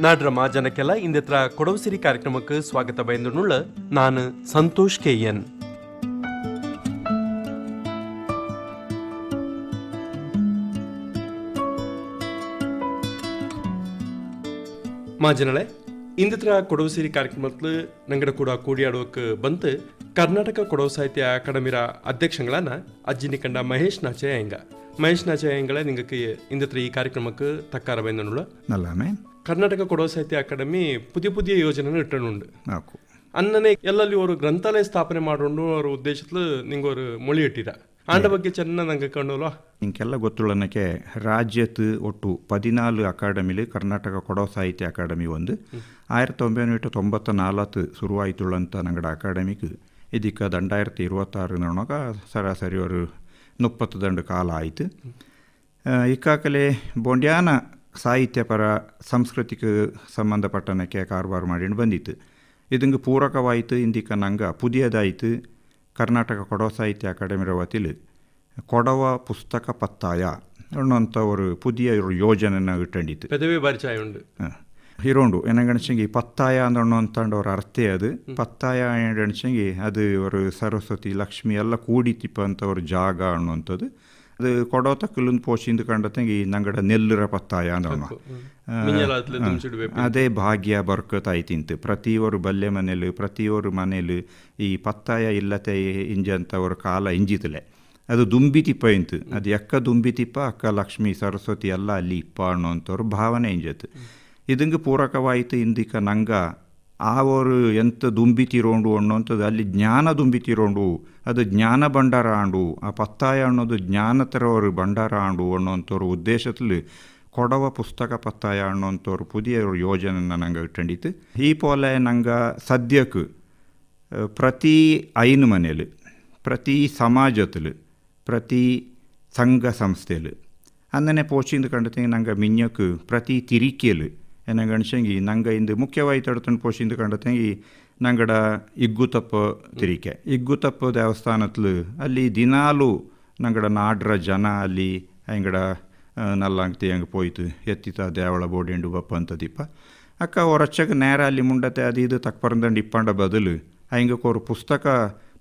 ನಾಡ್ರಮ ಜನಕ್ಕೆಲ್ಲ ಇಂದಿತ್ರ ಕೊಡವಸಿರಿ ಕಾರ್ಯಕ್ರಮಕ್ಕೆ ಸ್ವಾಗತ ಬಯಂದುಳ್ಳ ನಾನು ಸಂತೋಷ್ ಕೆ ಎನ್. ಇಂದಿತ್ರಾ ಕೊಡವಸಿರಿ കൊടവശ്ശേരി ನಂಗಡ ಕೂಡ കൂടെ കൂടിയാടുവക്ക് ಬಂತು ಕರ್ನಾಟಕ ಕೊಡವ ಸಾಹಿತ್ಯ ಅಕಾಡೆಮಿರ ಅಧ್ಯಕ್ಷಗಳನ್ನ ಅಜ್ಜಿನಿ ಕಂಡ ಮಹೇಶ್ ನಾಚೆ ಮಹೇಶ್ ನಾಚೆ ಅಯ್ಯಂಗಳೇ നിങ്ങൾക്ക് ഇന്നത്തെ ಈ ಕಾರ್ಯಕ್ರಮಕ್ಕೆ ತಕ್ಕಾರ ಬಂದನುಳ್ಳ നല്ലാമേ കർണാടക ಸಾಹಿತ್ಯ ಅಕಾಡೆಮಿ അക്കാദമി പുതിയ പുതിയ ಇಟ್ಟನುಂಡು ನಾಲ್ಕು ಅನ್ನನೇ ಎಲ್ಲಲ್ಲಿ ಅವರು ಗ್ರಂಥಾಲಯ ಸ್ಥಾಪನೆ ಮಾಡೋಣ ಅವ್ರ ಉದ್ದೇಶದಲ್ಲಿ ನಿಂಗೆ ಅವರು ಮೊಳಿ ಇಟ್ಟಿರ ಆಂಡ ಬಗ್ಗೆ ಚೆನ್ನಾಗಿ ನಂಗೆ ಕಂಡಲ್ವಾ? ನಿಂಗೆಲ್ಲ ಗೊತ್ತುಳ್ಳನಕ್ಕೆ ರಾಜ್ಯದ ಒಟ್ಟು ಪದಿನಾಲ್ಕು ಅಕಾಡೆಮಿಲಿ ಕರ್ನಾಟಕ ಕೊಡೋ ಸಾಹಿತ್ಯ ಅಕಾಡೆಮಿ ಒಂದು. ಆಯಿರತ್ತಿ ಒಂಬೈನೂರ ತೊಂಬತ್ತ ನಾಲ್ಕು ಶುರುವಾಯ್ತುಳ್ಳಂತ ನಂಗಡ ಅಕಾಡೆಮಿಗೆ ಇದಕ್ಕೆ ದಂಡಾಯಿರತ್ತಿ ಇರುವತ್ತಾರು ನೋಡೋಕೆ ಸರಾಸರಿ ಅವರು ಮುಪ್ಪತ್ತು ದಂಡು ಕಾಲ ಆಯಿತು. ಇಕ್ಕಾಕಲೆ ಬೊಂಡ್ಯಾನ ಸಾಹಿತ್ಯಪರ ಸಾಂಸ್ಕೃತಿಕ ಸಂಬಂಧಪಟ್ಟನಕ್ಕೆ ಕಾರ್ಬಾರ್ ಮಾಡಿಂಡು ಬಂದಿತ್ತು. ಇದಂಗೆ ಪೂರಕವಾಯಿತು ಇಂದಿಕ ನಂಗೆ ಪುದಿಯದಾಯಿತು. ಕರ್ನಾಟಕ ಕೊಡವ ಸಾಹಿತ್ಯ ಅಕಾಡೆಮಿ ರವತಿಲ್ ಕೊಡವ ಪುಸ್ತಕ ಪತ್ತಾಯ ಅನ್ನೋಂಥ ಒಂದು ಪುದಿಯ ಯೋಜನೆ ಯೋಜನೆನ ಇಟ್ಟಂಡಿತ್ತು. ಪದವಿ ಪರಿಚಯ ಉಂಡು ಹಿರೋಂಡು ಎನಗಣಿಸಂಗಿ ಪತ್ತಾಯ ಅಂತ ಅವ್ರ ಅರ್ಥೆ ಅದು. ಪತ್ತಾಯ ಎಣಸಂಗಿ ಅದು ಅವರು ಸರಸ್ವತಿ ಲಕ್ಷ್ಮಿ ಎಲ್ಲ ಕೂಡಿತಿಪ್ಪ ಅಂತ ಅವ್ರ ಜಾಗ ಅನ್ನುವಂಥದ್ದು. ಅದು ಕೊಡೋ ತಕ್ಕಲೊಂದು ಪೋಷಿಂದು ಈ ನಂಗಡ ನೆಲ್ಲರ ಪತ್ತಾಯ ಅಂದವನು ಮಿಂಜಲಾತ್ಲೆ ತುಂಬಿಸಿಡ್ಬೇಕು ಅದೇ ಭಾಗ್ಯ ಬರ್ಕತಾಯ್ತಿಂತು ಪ್ರತಿಯೊರು ಬಲ್ಲೆ ಮನೇಲಿ ಪ್ರತಿಯೊರು ಮನೇಲಿ ಈ ಪತ್ತಾಯ ಇಲ್ಲತೆ ಇಂಜಂತವ್ರ ಕಾಲ ಇಂಜಿತಲೆ. ಅದು ದುಂಬಿತಿಪ್ಪ ಇಂತು. ಅದು ಎಕ್ಕ ದುಂಬಿತಿಪ್ಪ ಅಕ್ಕ ಲಕ್ಷ್ಮಿ ಸರಸ್ವತಿ ಎಲ್ಲ ಅಲ್ಲಿ ಇಪ್ಪ ಅನ್ನೋಂಥವ್ರ ಭಾವನೆ ಇಂಜತ್ತು ಇದಂಗೆ ಪೂರಕವಾಯಿತು ಇಂದಿಕ ನಂಗ ಆವರು ಎಂತ ದುಂಬಿತಿರೋಂಡು ಅನ್ನೋಂಥದ್ದು ಅಲ್ಲಿ ಜ್ಞಾನ ದುಂಬಿತಿರೋಂಡು ಅದು ಜ್ಞಾನ ಭಂಡಾರ ಆಂಡು, ಆ ಪತ್ತಾಯ ಅನ್ನೋದು ಜ್ಞಾನ ತರವರು ಭಂಡಾರ ಆಂಡು ಅನ್ನೋಂಥವ್ರ ಉದ್ದೇಶದಲ್ಲಿ ಕೊಡವ ಪುಸ್ತಕ ಪತ್ತಾಯ ಅನ್ನೋಂಥವ್ರ ಪುದಿಯ ಯೋಜನೆ ನಂಗೆ ಇಟ್ಟಂಡಿತ್ತು ಈ ಪೋಲೆ ನಂಗೆ ಸದ್ಯಕ್ಕೆ ಪ್ರತಿ ಐನು ಮನೇಲಿ, ಪ್ರತಿ ಸಮಾಜದಲ್ಲಿ, ಪ್ರತಿ ಸಂಘ ಸಂಸ್ಥೆಯಲ್ಲಿ ಅಂದನೆ ಪೋಚಿಂದು കണ്ടെത്തി ನಂಗೆ ಮಿನ್ಯಕ್ಕೆ ಪ್ರತಿ ತಿರಿಕೆಯಲ್ಲಿ ಎನ್ನ ಗಣಸಂಗಿ ನಂಗ ಇಂದು ಮುಖ್ಯವಾಗಿ ತಡ್ತಂಡು ಪೋಷಿಂದು ಕಂಡತಂಗಿ ನಂಗಡ ಇಗ್ಗುತಪ್ಪ ತಿರಿಕೆ. ಇಗ್ಗುತಪ್ಪ ದೇವಸ್ಥಾನತ್ಲು, ಅಲ್ಲಿ ದಿನಾಲು ನಂಗಡ ನಾಡ್ರ ಜನ ಅಲ್ಲಿ ಹೆಂಗಡ ನಲ್ಲಂಗ್ತಿ ಹೆಂಗೆ ಪೋಯ್ತು, ಎತ್ತಿತ ದೇವಳ ಬೋಡೆಂಡು ಬಪ್ಪ ಅಂತ ದೀಪ. ಅಕ್ಕ ಹೊರಚ್ಚಗೆ ನೇರ ಅಲ್ಲಿ ಮುಂಡತೆ ಅದು ಇದು ತಕ್ಪರಂದಂಡು ಇಪ್ಪಂಡ ಬದಲು, ಹೆಂಗೆ ಕೋರು ಪುಸ್ತಕ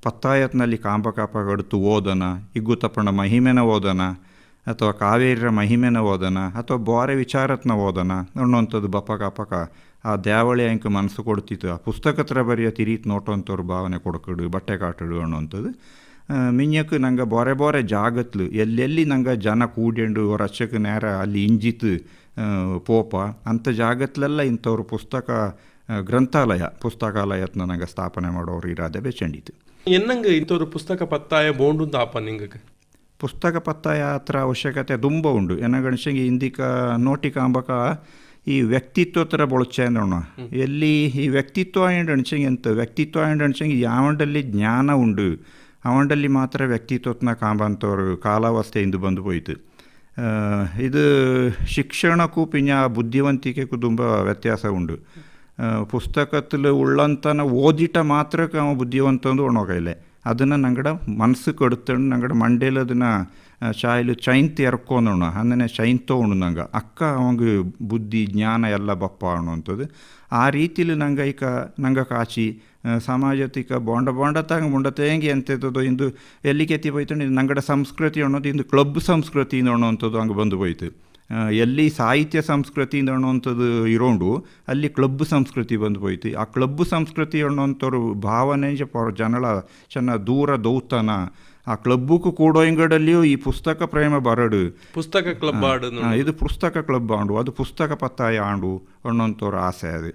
ಪತ್ತಾಯತ್ನಲ್ಲಿ ಕಾಂಬ ಕಾಪ ಗಡ್ತು ಓದನ, ಇಗ್ಗುತಪ್ಪನ ಮಹಿಮೆನ ಓದನ ಅಥವಾ ಕಾವೇರಿಯ ಮಹಿಮೆನ ಓದನ ಅಥವಾ ಬೋರೆ ವಿಚಾರತ್ನ ಓದನ ಅನ್ನೋಂಥದ್ದು ಬಪ್ಪ ಅಪಕ ಆ ದ್ಯಾವಳಿ ಅಂಕ ಮನಸ್ಸು ಕೊಡ್ತಿತ್ತು. ಆ ಪುಸ್ತಕತ್ರ ಬರೆಯೋ ತಿರೀತ್ ನೋಟೋಂಥವ್ರು ಭಾವನೆ ಕೊಡ್ಕಡು, ಬಟ್ಟೆ ಕಾಟಡು ಅನ್ನೋಂಥದ್ದು ಮಿಂಜಕ್ಕೆ ನಂಗೆ ಬೋರೆ ಬೋರೆ ಜಾಗತ್ಲು, ಎಲ್ಲೆಲ್ಲಿ ನಂಗೆ ಜನ ಕೂಡ್ಯಂಡು ರಚ್ಚಕ್ಕೆ ನೇರ ಅಲ್ಲಿ ಇಂಜಿತ್ ಪೋಪ, ಅಂಥ ಜಾಗತ್ಲೆಲ್ಲ ಇಂಥವ್ರು ಪುಸ್ತಕ ಗ್ರಂಥಾಲಯ, ಪುಸ್ತಕಾಲಯತ್ನ ನಂಗೆ ಸ್ಥಾಪನೆ ಮಾಡೋರು ಇರಾದೆ ಬೆಚ್ಚಂಡಿತು ಎನ್ನಂಗೆ ಇಂಥವ್ರು ಪುಸ್ತಕ ಪತ್ತಾಯ ಬೋಂಡು ಆಪ ನಿಂಗಕ್ಕೆ? ಪುಸ್ತಕ ಪತ್ತಾಯ ಹತ್ರ ಅವಶ್ಯಕತೆ ತುಂಬ ಉಂಡು ಎನಗಣಿಸಿಗೆ ಇಂದಿಕ ನೋಟಿಕಾಂಬಕ ಈ ವ್ಯಕ್ತಿತ್ವ ಥರ ಬಳಚೆ ನೋಣ ಎಲ್ಲಿ ಈ ವ್ಯಕ್ತಿತ್ವ ಆ್ಯಂಡ್ ಅಣಿಸಂಗೆ ಎಂತ? ವ್ಯಕ್ತಿತ್ವ ಆ್ಯಂಡ್ ಅಣಿಸಂಗೆ ಯಾವಂಡಲ್ಲಿ ಜ್ಞಾನ ಉಂಡು ಅವಂಡಲ್ಲಿ ಮಾತ್ರ ವ್ಯಕ್ತಿತ್ವತ್ನ ಕಾಂಬಂತವರು ಕಾಲಾವಸ್ಥೆ ಇಂದು ಬಂದು ಹೋಯಿತು. ಇದು ಶಿಕ್ಷಣಕ್ಕೂ ಪಿಂಜ ಬುದ್ಧಿವಂತಿಕೆಗೂ ತುಂಬ ವ್ಯತ್ಯಾಸ ಉಂಡು ಪುಸ್ತಕದಲ್ಲಿ ಉಳ್ಳಂತನ ಓದಿಟ ಮಾತ್ರಕ್ಕೆ ಅವ ಬುದ್ಧಿವಂತಂದು ಒಣಗೈಲೆ ಅದನ್ನು ನಂಗಡ ಮನಸ್ಸು ಕೊಡ್ತಣ್ಣ ನಂಗಡ ಮಂಡೇಲಿ ಅದನ್ನು ಶಾಯಿಲು ಚೈಂತ್ ಎರ್ಕೊಂಡೋಣ ಅಂದನೆ ಚೈಂತೋ ಉಣ್ಣು ನಂಗೆ. ಅಕ್ಕ ಅವಂಗೆ ಬುದ್ಧಿ, ಜ್ಞಾನ ಎಲ್ಲ ಬಪ್ಪ ಅನ್ನುವಂಥದ್ದು. ಆ ರೀತಿಲಿ ನಂಗೆ ಈಗ ನಂಗೆ ಕಾಚಿ ಸಮಾಜತಿಕ ಬೊಂಡ ಬೊಂಡ ತಂಗ ಮುಂಡ ತೇಂಗಿ ಎಂತೆತ್ತದೋ ಇಂದು ಎಲ್ಲಿಗೆ ಎತ್ತಿ ಹೋಯ್ತು ನಂಗಡ ಸಂಸ್ಕೃತಿ ಅನ್ನೋದು, ಇಂದು ಕ್ಲಬ್ ಸಂಸ್ಕೃತಿ ಅನ್ನೋಂಥದ್ದು ಹಂಗೆ ಬಂದು ಹೋಯ್ತು ಎಲ್ಲಿ ಸಾಹಿತ್ಯ ಸಂಸ್ಕೃತಿ ಅನ್ನುವಂಥದ್ದು ಇರೋಂಡು ಅಲ್ಲಿ ಕ್ಲಬ್ ಸಂಸ್ಕೃತಿ ಬಂದು ಹೋಯ್ತು. ಆ ಕ್ಲಬ್ ಸಂಸ್ಕೃತಿ ಅನ್ನೋಂಥವ್ರು ಭಾವನೆ ಜನಳ ಚೆನ್ನ ದೂರ ದೌತನ. ಆ ಕ್ಲಬ್ಬಕ್ಕೂ ಕೂಡ ಇಂಗಡಲ್ಲಿಯೂ ಈ ಪುಸ್ತಕ ಪ್ರೇಮ ಬರಡು. ಪುಸ್ತಕ ಕ್ಲಬ್ ಆಡು ಇದು ಪುಸ್ತಕ ಕ್ಲಬ್ ಆಂಡು ಅದು ಪುಸ್ತಕ ಪತ್ತಾಯ ಆಂಡು ಅನ್ನೋಂಥವ್ರ ಆಸೆ ಅದು.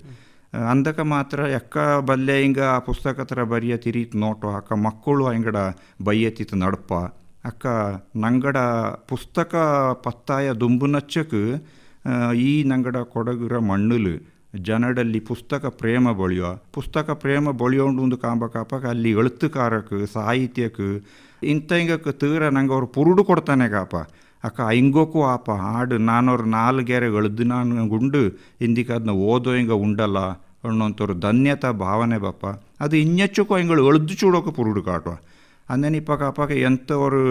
ಅಂದಕ ಮಾತ್ರ ಎಕ್ಕ ಬಲ್ಲೆ ಹಿಂಗ ಆ ಪುಸ್ತಕ ಥರ ಬರಿಯ ತಿರೀತ್ ನೋಟು ಅಕ್ಕ ಮಕ್ಕಳು ಹಿಂಗಡ ಬೈಯತಿತ್ತು ನಡಪ. ಅಕ್ಕ, ನಂಗಡ ಪುಸ್ತಕ ಪತ್ತಾಯ ದುಂಬುನಚ್ಚಕ್ಕೆ ಈ ನಂಗಡ ಕೊಡಗುರ ಮಣ್ಣುಲು, ಜನಡಲ್ಲಿ ಪುಸ್ತಕ ಪ್ರೇಮ ಬಳಿಯೋ. ಪುಸ್ತಕ ಪ್ರೇಮ ಬಳಿಯೋಂಡು ಒಂದು ಕಾಂಬ ಕಾಪಕ್ಕೆ ಅಲ್ಲಿ ಎಳುತ್ತುಕಾರಕ್ಕೆ ಸಾಹಿತ್ಯಕ್ಕೆ ಇಂಥ ಹಿಂಗಕ್ಕೆ ತೀರ ನಂಗೆ ಅವ್ರು ಪುರುಡು ಕೊಡ್ತಾನೆ ಕಾಪ. ಅಕ್ಕ, ಹಿಂಗೋಕು ಆಪ, ಹಾಡು ನಾನವ್ರು ನಾಲ್ಗೆರೆ ಎಳ್ದು ನಾನು ಗುಂಡು ಹಿಂದಿಕ್ಕೆ ಅದನ್ನ ಓದೋ ಹಿಂಗೆ ಉಂಡಲ್ಲ ಅನ್ನೋಂಥವ್ರು ಧನ್ಯತಾ ಭಾವನೆ ಬಾಪ. ಅದು ಇನ್ನೆಚ್ಚಕ್ಕೂ ಹಿಂಗಳು ಎಳ್ದು ಚೂಡೋಕೆ ಪುರುಡು ಕಾಟುವ. அந்தனிப்பாக்க அப்பாக்க ಎಂಥ ஒரு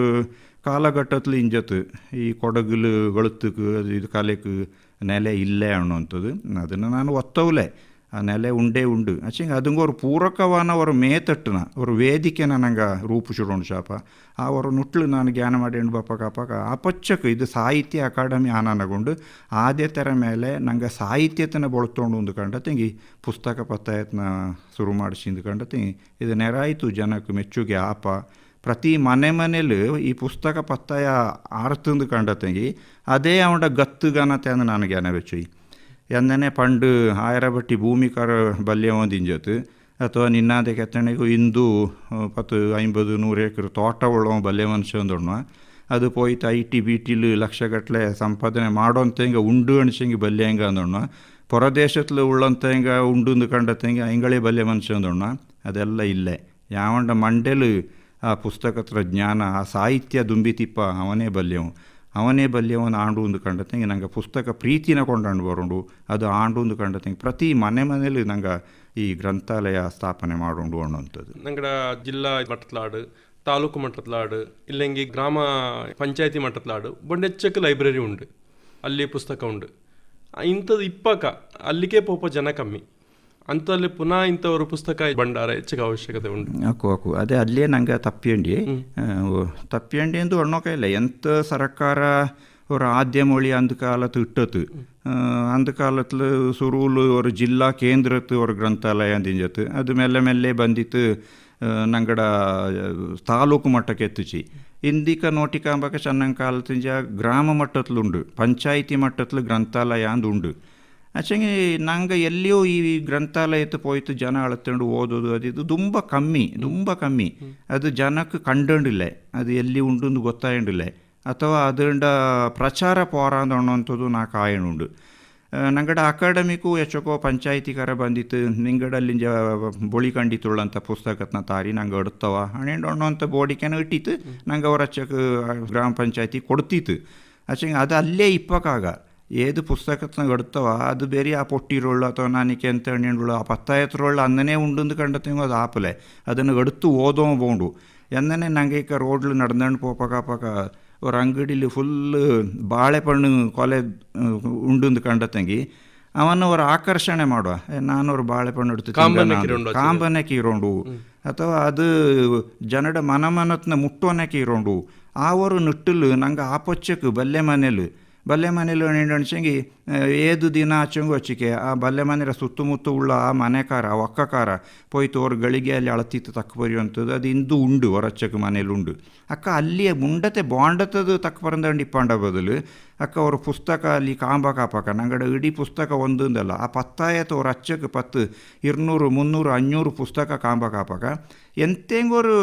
காலகட்டத்தில் ಇಂಜತ್ತು. ಈ ಕೊಡಗಲು ಗಳತ್ತಕ್ಕೆ ಅದು ಇದು ಕಾಲಕ್ಕೆ ನೆಲೆ ಇಲ್ಲೇ ಅನ್ನುವಂಥದ್ದು. ಅದನ್ನು ನಾನು ಒತ್ತವಲೆ. ನೆಲೆ ಉಂಡೇ ಉಂಡು. ಅಚ್ಚಂಗೆ ಅದಂಗೆ ಅವ್ರು ಪೂರಕವಾನ ಅವ್ರ ಮೇತಟ್ಟನ, ಅವ್ರ ವೇದಿಕೆನ ನಂಗೆ ರೂಪಿಸಿಡೋಣ ಶಾಪ. ಆ ಅವ್ರ ನುಟ್ಲು ನಾನು ಜ್ಞಾನ ಮಾಡಿ ಬಾಪ ಕಾಪಾಕ ಆ ಪಚ್ಚಕ್ಕೆ ಇದು ಸಾಹಿತ್ಯ ಅಕಾಡೆಮಿ ಆನನಗೊಂಡು ಆದೇ ಥರ ಮೇಲೆ ನಂಗೆ ಸಾಹಿತ್ಯತನ ಬಳತೊಂಡು ಒಂದು ಕಂಡತೆಂಗಿ ಪುಸ್ತಕ ಪತ್ತಾಯತ್ನ ಶುರು ಮಾಡಿಸಿಂದು ತಿಂಗಿ ಇದು ನೆರಾಯಿತು ಜನಕ್ಕೆ ಮೆಚ್ಚುಗೆ ಆಪ. ಪ್ರತಿ ಮನೆ ಮನೇಲಿ ಈ ಪುಸ್ತಕ ಪತ್ತಾಯ ಆರ್ತಂದು ಕಂಡತೆಂಗಿ, ಅದೇ ಅವನ ಗತ್ತುಗನತೆ ಅಂದು ನನಗೆ ಅನವೆಚ್ಚು ಎಂದನೆ ಪಂಡು ಆಯರ ಬಟ್ಟಿ ಭೂಮಿಕರ ಬಲ್ಯ ಒಂದಿಂಜತ್ತು ಅಥವಾ ನಿನ್ನಾದ ಕೆತ್ತನೆಗೂ ಇಂದು ಪತ್ತು ಐಂಬದು ನೂರು ಎಕರೆ ತೋಟ ಉಳ್ಳವ ಬಲ್ಯ ಮನುಷ್ಯ ಅಂದೋಣ ಅದು ಪೋಯ್ತು ಐ ಟಿ ಬಿ ಟಿಲು ಲಕ್ಷಗಟ್ಟಲೆ ಸಂಪಾದನೆ ಮಾಡೋಂತ ಹಿಂಗೆ ಉಂಡು ಅಣಿಸಂಗೆ ಬಲ್ಯ ಹೆಂಗೆ ಅಂದೋಣ ಹಿಂಗೆ ಉಂಡು ಕಂಡತ್ತಂಗೆ ಐಂಗಳೇ ಬಲ್ಯ ಮನುಷ್ಯ ಅಂದೋಣ ಅದೆಲ್ಲ ಇಲ್ಲೇ. ಯಾವಂಡ ಮಂಡೆಲು ಆ ಪುಸ್ತಕತ್ರ ಜ್ಞಾನ, ಆ ಸಾಹಿತ್ಯ ದುಂಬಿತಿಪ್ಪ ಅವನೇ ಬಲ್ಯವು. ಅವನೇ ಬಲ್ಯವನು ಆಂಡು ಕಂಡತೆಂಗೆ ನಂಗೆ ಪುಸ್ತಕ ಪ್ರೀತಿನ ಕೊಂಡಾಂಡು ಬರೋಂಡು. ಅದು ಆಂಡು ಒಂದು ಕಂಡತೆಂಗೆ ಪ್ರತಿ ಮನೆ ಮನೆಯಲ್ಲಿ ನಂಗೆ ಈ ಗ್ರಂಥಾಲಯ ಸ್ಥಾಪನೆ ಮಾಡೋಂಡು ಅನ್ನೋಂಥದ್ದು ನಂಗಡ ಜಿಲ್ಲಾ ಮಟ್ಟತ್ಲಾಡು, ತಾಲೂಕು ಮಟ್ಟತ್ಲಾಡು, ಇಲ್ಲಂಗಿ ಗ್ರಾಮ ಪಂಚಾಯತಿ ಮಟ್ಟತ್ಲಾಡು ಬೊಂಡೆಚ್ಚಕ್ಕೆ ಲೈಬ್ರರಿ ಉಂಡು. ಅಲ್ಲಿ ಪುಸ್ತಕ ಉಂಡು. ಇಂಥದ್ದು ಇಪ್ಪಕ ಅಲ್ಲಿಗೆ ಪೋಪ ಜನ ಕಮ್ಮಿ. ಅಂತಲ್ಲಿ ಪುನಃ ಇಂಥವರು ಪುಸ್ತಕ ಭಂಡಾರ ಹೆಚ್ಚಿಗೆ ಅವಶ್ಯಕತೆ ಉಂಟು. ಹಾಕು ಹಾಕು. ಅದೇ ಅಲ್ಲೇ ನಂಗೆ ತಪ್ಪಿಯಂಡಿ. ತಪ್ಪಿಯಂಡಿ ಎಂದು ಒಣ್ಣೋಕಾಯಿಲ್ಲ ಎಂತ ಸರ್ಕಾರ ஒரு ஆத்திய மொழி அந்த காலத்து ಇಟ್ಟತ್ತು. அந்த காலத்தில் சுருள் ஒரு ஜில்லா கேந்திரத்து ஒரு கிரந்தாலய திஞ்சத்து ಅದು மெல்ல ಮೆಲ್ಲೆ ಬಂದಿತ್ತು ನಂಗಡ ತಾಲೂಕು ಮಟ್ಟಕ್ಕೆ ಎತ್ತಿಚಿ. ಇಂದಿಕ ನೋಟಿಕಾಂಬಕ ಚೆನ್ನಾಗಿ ಕಾಲದಿಂದ ಗ್ರಾಮ ಮಟ್ಟದಲ್ಲುಂಡು ಪಂಚಾಯಿತಿ ಮಟ್ಟತ್ಲು ಗ್ರಂಥಾಲಯ ಅಂದುಂಡು. ಆಚೆಗೆ ನಂಗೆ ಎಲ್ಲಿಯೂ ಈ ಗ್ರಂಥಾಲಯಕ್ಕೆ ಪೋಯ್ತು ಜನ ಅಳತ್ಕೊಂಡು ಓದೋದು, ಅದು ಇದು ತುಂಬ ಕಮ್ಮಿ ತುಂಬ ಕಮ್ಮಿ. ಅದು ಜನಕ್ಕೆ ಕಂಡಿಲ್ಲ ಅದು ಎಲ್ಲಿ ಉಂಡು ಗೊತ್ತಾಯಂಡಿಲ್ಲ. ಅಥವಾ ಅದಂಡ ಪ್ರಚಾರ ಪೋರ ಅನ್ನೋಂಥದ್ದು ನಾ ಕಾಯಣುಂಡು ನಂಗಡ ಅಕಾಡೆಮಿಗೂ ಎಚ್ಚಕೋ ಪಂಚಾಯಿತಿಗಾರ ಬಂದಿತ್ತು. ನಿಂಗಡಲ್ಲಿಂಜ ಬೊಳಿ ಕಂಡಿತುಳ್ಳಂಥ ಪುಸ್ತಕತ್ನ ತಾರಿ ನಂಗೆ ಅಡುತ್ತವ ಹಣೆಂಡು ಅನ್ನೋಂಥ ಬೋಡಿಕೆನ ಇಟ್ಟಿತ್ತು. ನಂಗೆ ಅವರ ಗ್ರಾಮ ಪಂಚಾಯಿತಿ ಕೊಡ್ತಿತ್ತು. ಆಚೆ ಅದು ಅಲ್ಲೇ ಇಪ್ಪಕ್ಕಾಗ ಏದು ಪುಸ್ತಕತ್ನ ಗಡ್ತವ ಅದು ಬೇರೆ ಆ ಪೊಟ್ಟಿರೋಳು ಅಥವಾ ನಾನಿಕೆ ಅಂತ ಹಣ್ಣಿನಳು ಆ ಪತ್ತಾಯತ್ರೊಳ್ಳು ಅನ್ನನೇ ಉಂಡು ಕಂಡತ್ತೀವಿ ಅದು ಆಪಲೆ ಅದನ್ನು ಗಡುತ್ತು ಓದೋ ಬೋಂಡು ಎಂದನೆ ನಂಗೆ ಈಗ ರೋಡ್ಲು ನಡೆದಂಡು ಪೋಪಕ ಪಕ ಅವ್ರ ಅಂಗಡಿಲಿ ಫುಲ್ ಬಾಳೆಪಣ್ಣು ಕೊಲೆ ಉಂಡು ಕಂಡತಂಗಿ ಅವನು ಅವ್ರ ಆಕರ್ಷಣೆ ಮಾಡುವ ಏ, ನಾನು ಅವ್ರ ಬಾಳೆಪಣ್ಣು ಕಾಂಬನೆ ಇಡ್ತೀನಿ ಕಾಂಬನೆ ಕೀರೋಂಡು ಅಥವಾ ಅದು ಜನಡ ಮನಮನತ್ನ ಮುಟ್ಟೋನೆ ಕೀರೋಂಡು ಅವರು ನಿಟ್ಟಲು ನಂಗೆ ಆಪೊಚ್ಚಕ್ಕೆ ಬಲ್ಲೆ ಮನೇಲು ಬಲ್ಲೆ ಮನೆಯಲ್ಲಿ ಎಣಿಸಂಗಿ ಏದು ದಿನ ಆಚೆಂಗು ಹಚ್ಚಿಕೆ. ಆ ಬಲ್ಲೆ ಮನೆಯ ಸುತ್ತಮುತ್ತ ಉಳ್ಳ ಆ ಮನೆಕಾರ ಒಕ್ಕಕಾರ ಪೋಯ್ತು, ಅವ್ರ ಗಳಿಗೆ ಅಲ್ಲಿ ಅಳತಿತ್ತು, ತಕ್ಕ ಬರೆಯುವಂಥದ್ದು. ಅದು ಇಂದು ಉಂಡು ಹೊರಚ್ಚಕ್ಕೆ ಮನೇಲಿ ಉಂಡು. ಅಕ್ಕ ಅಲ್ಲಿ ಮುಂಡತೆ ಬಾಂಡತದು ತಕ್ಕ ಇಪ್ಪಂಡ ಬದಲು ಅಕ್ಕ ಅವರು ಪುಸ್ತಕ ಅಲ್ಲಿ ಕಾಂಬ ಕಾಪಕ ನಂಗಡ ಇಡೀ ಪುಸ್ತಕ ಒಂದೊಂದಲ್ಲ. ಆ ಪತ್ತಾಯತ ಅವ್ರ ಅಚ್ಚಕ್ಕೆ ಪತ್ತು, ಇರುನೂರು, ಮುನ್ನೂರು ಅഞ്ഞൂರು ಪುಸ್ತಕ ಕಾಂಬ ಕಾಪಾಕ ಎಂತೆಂಗೋರು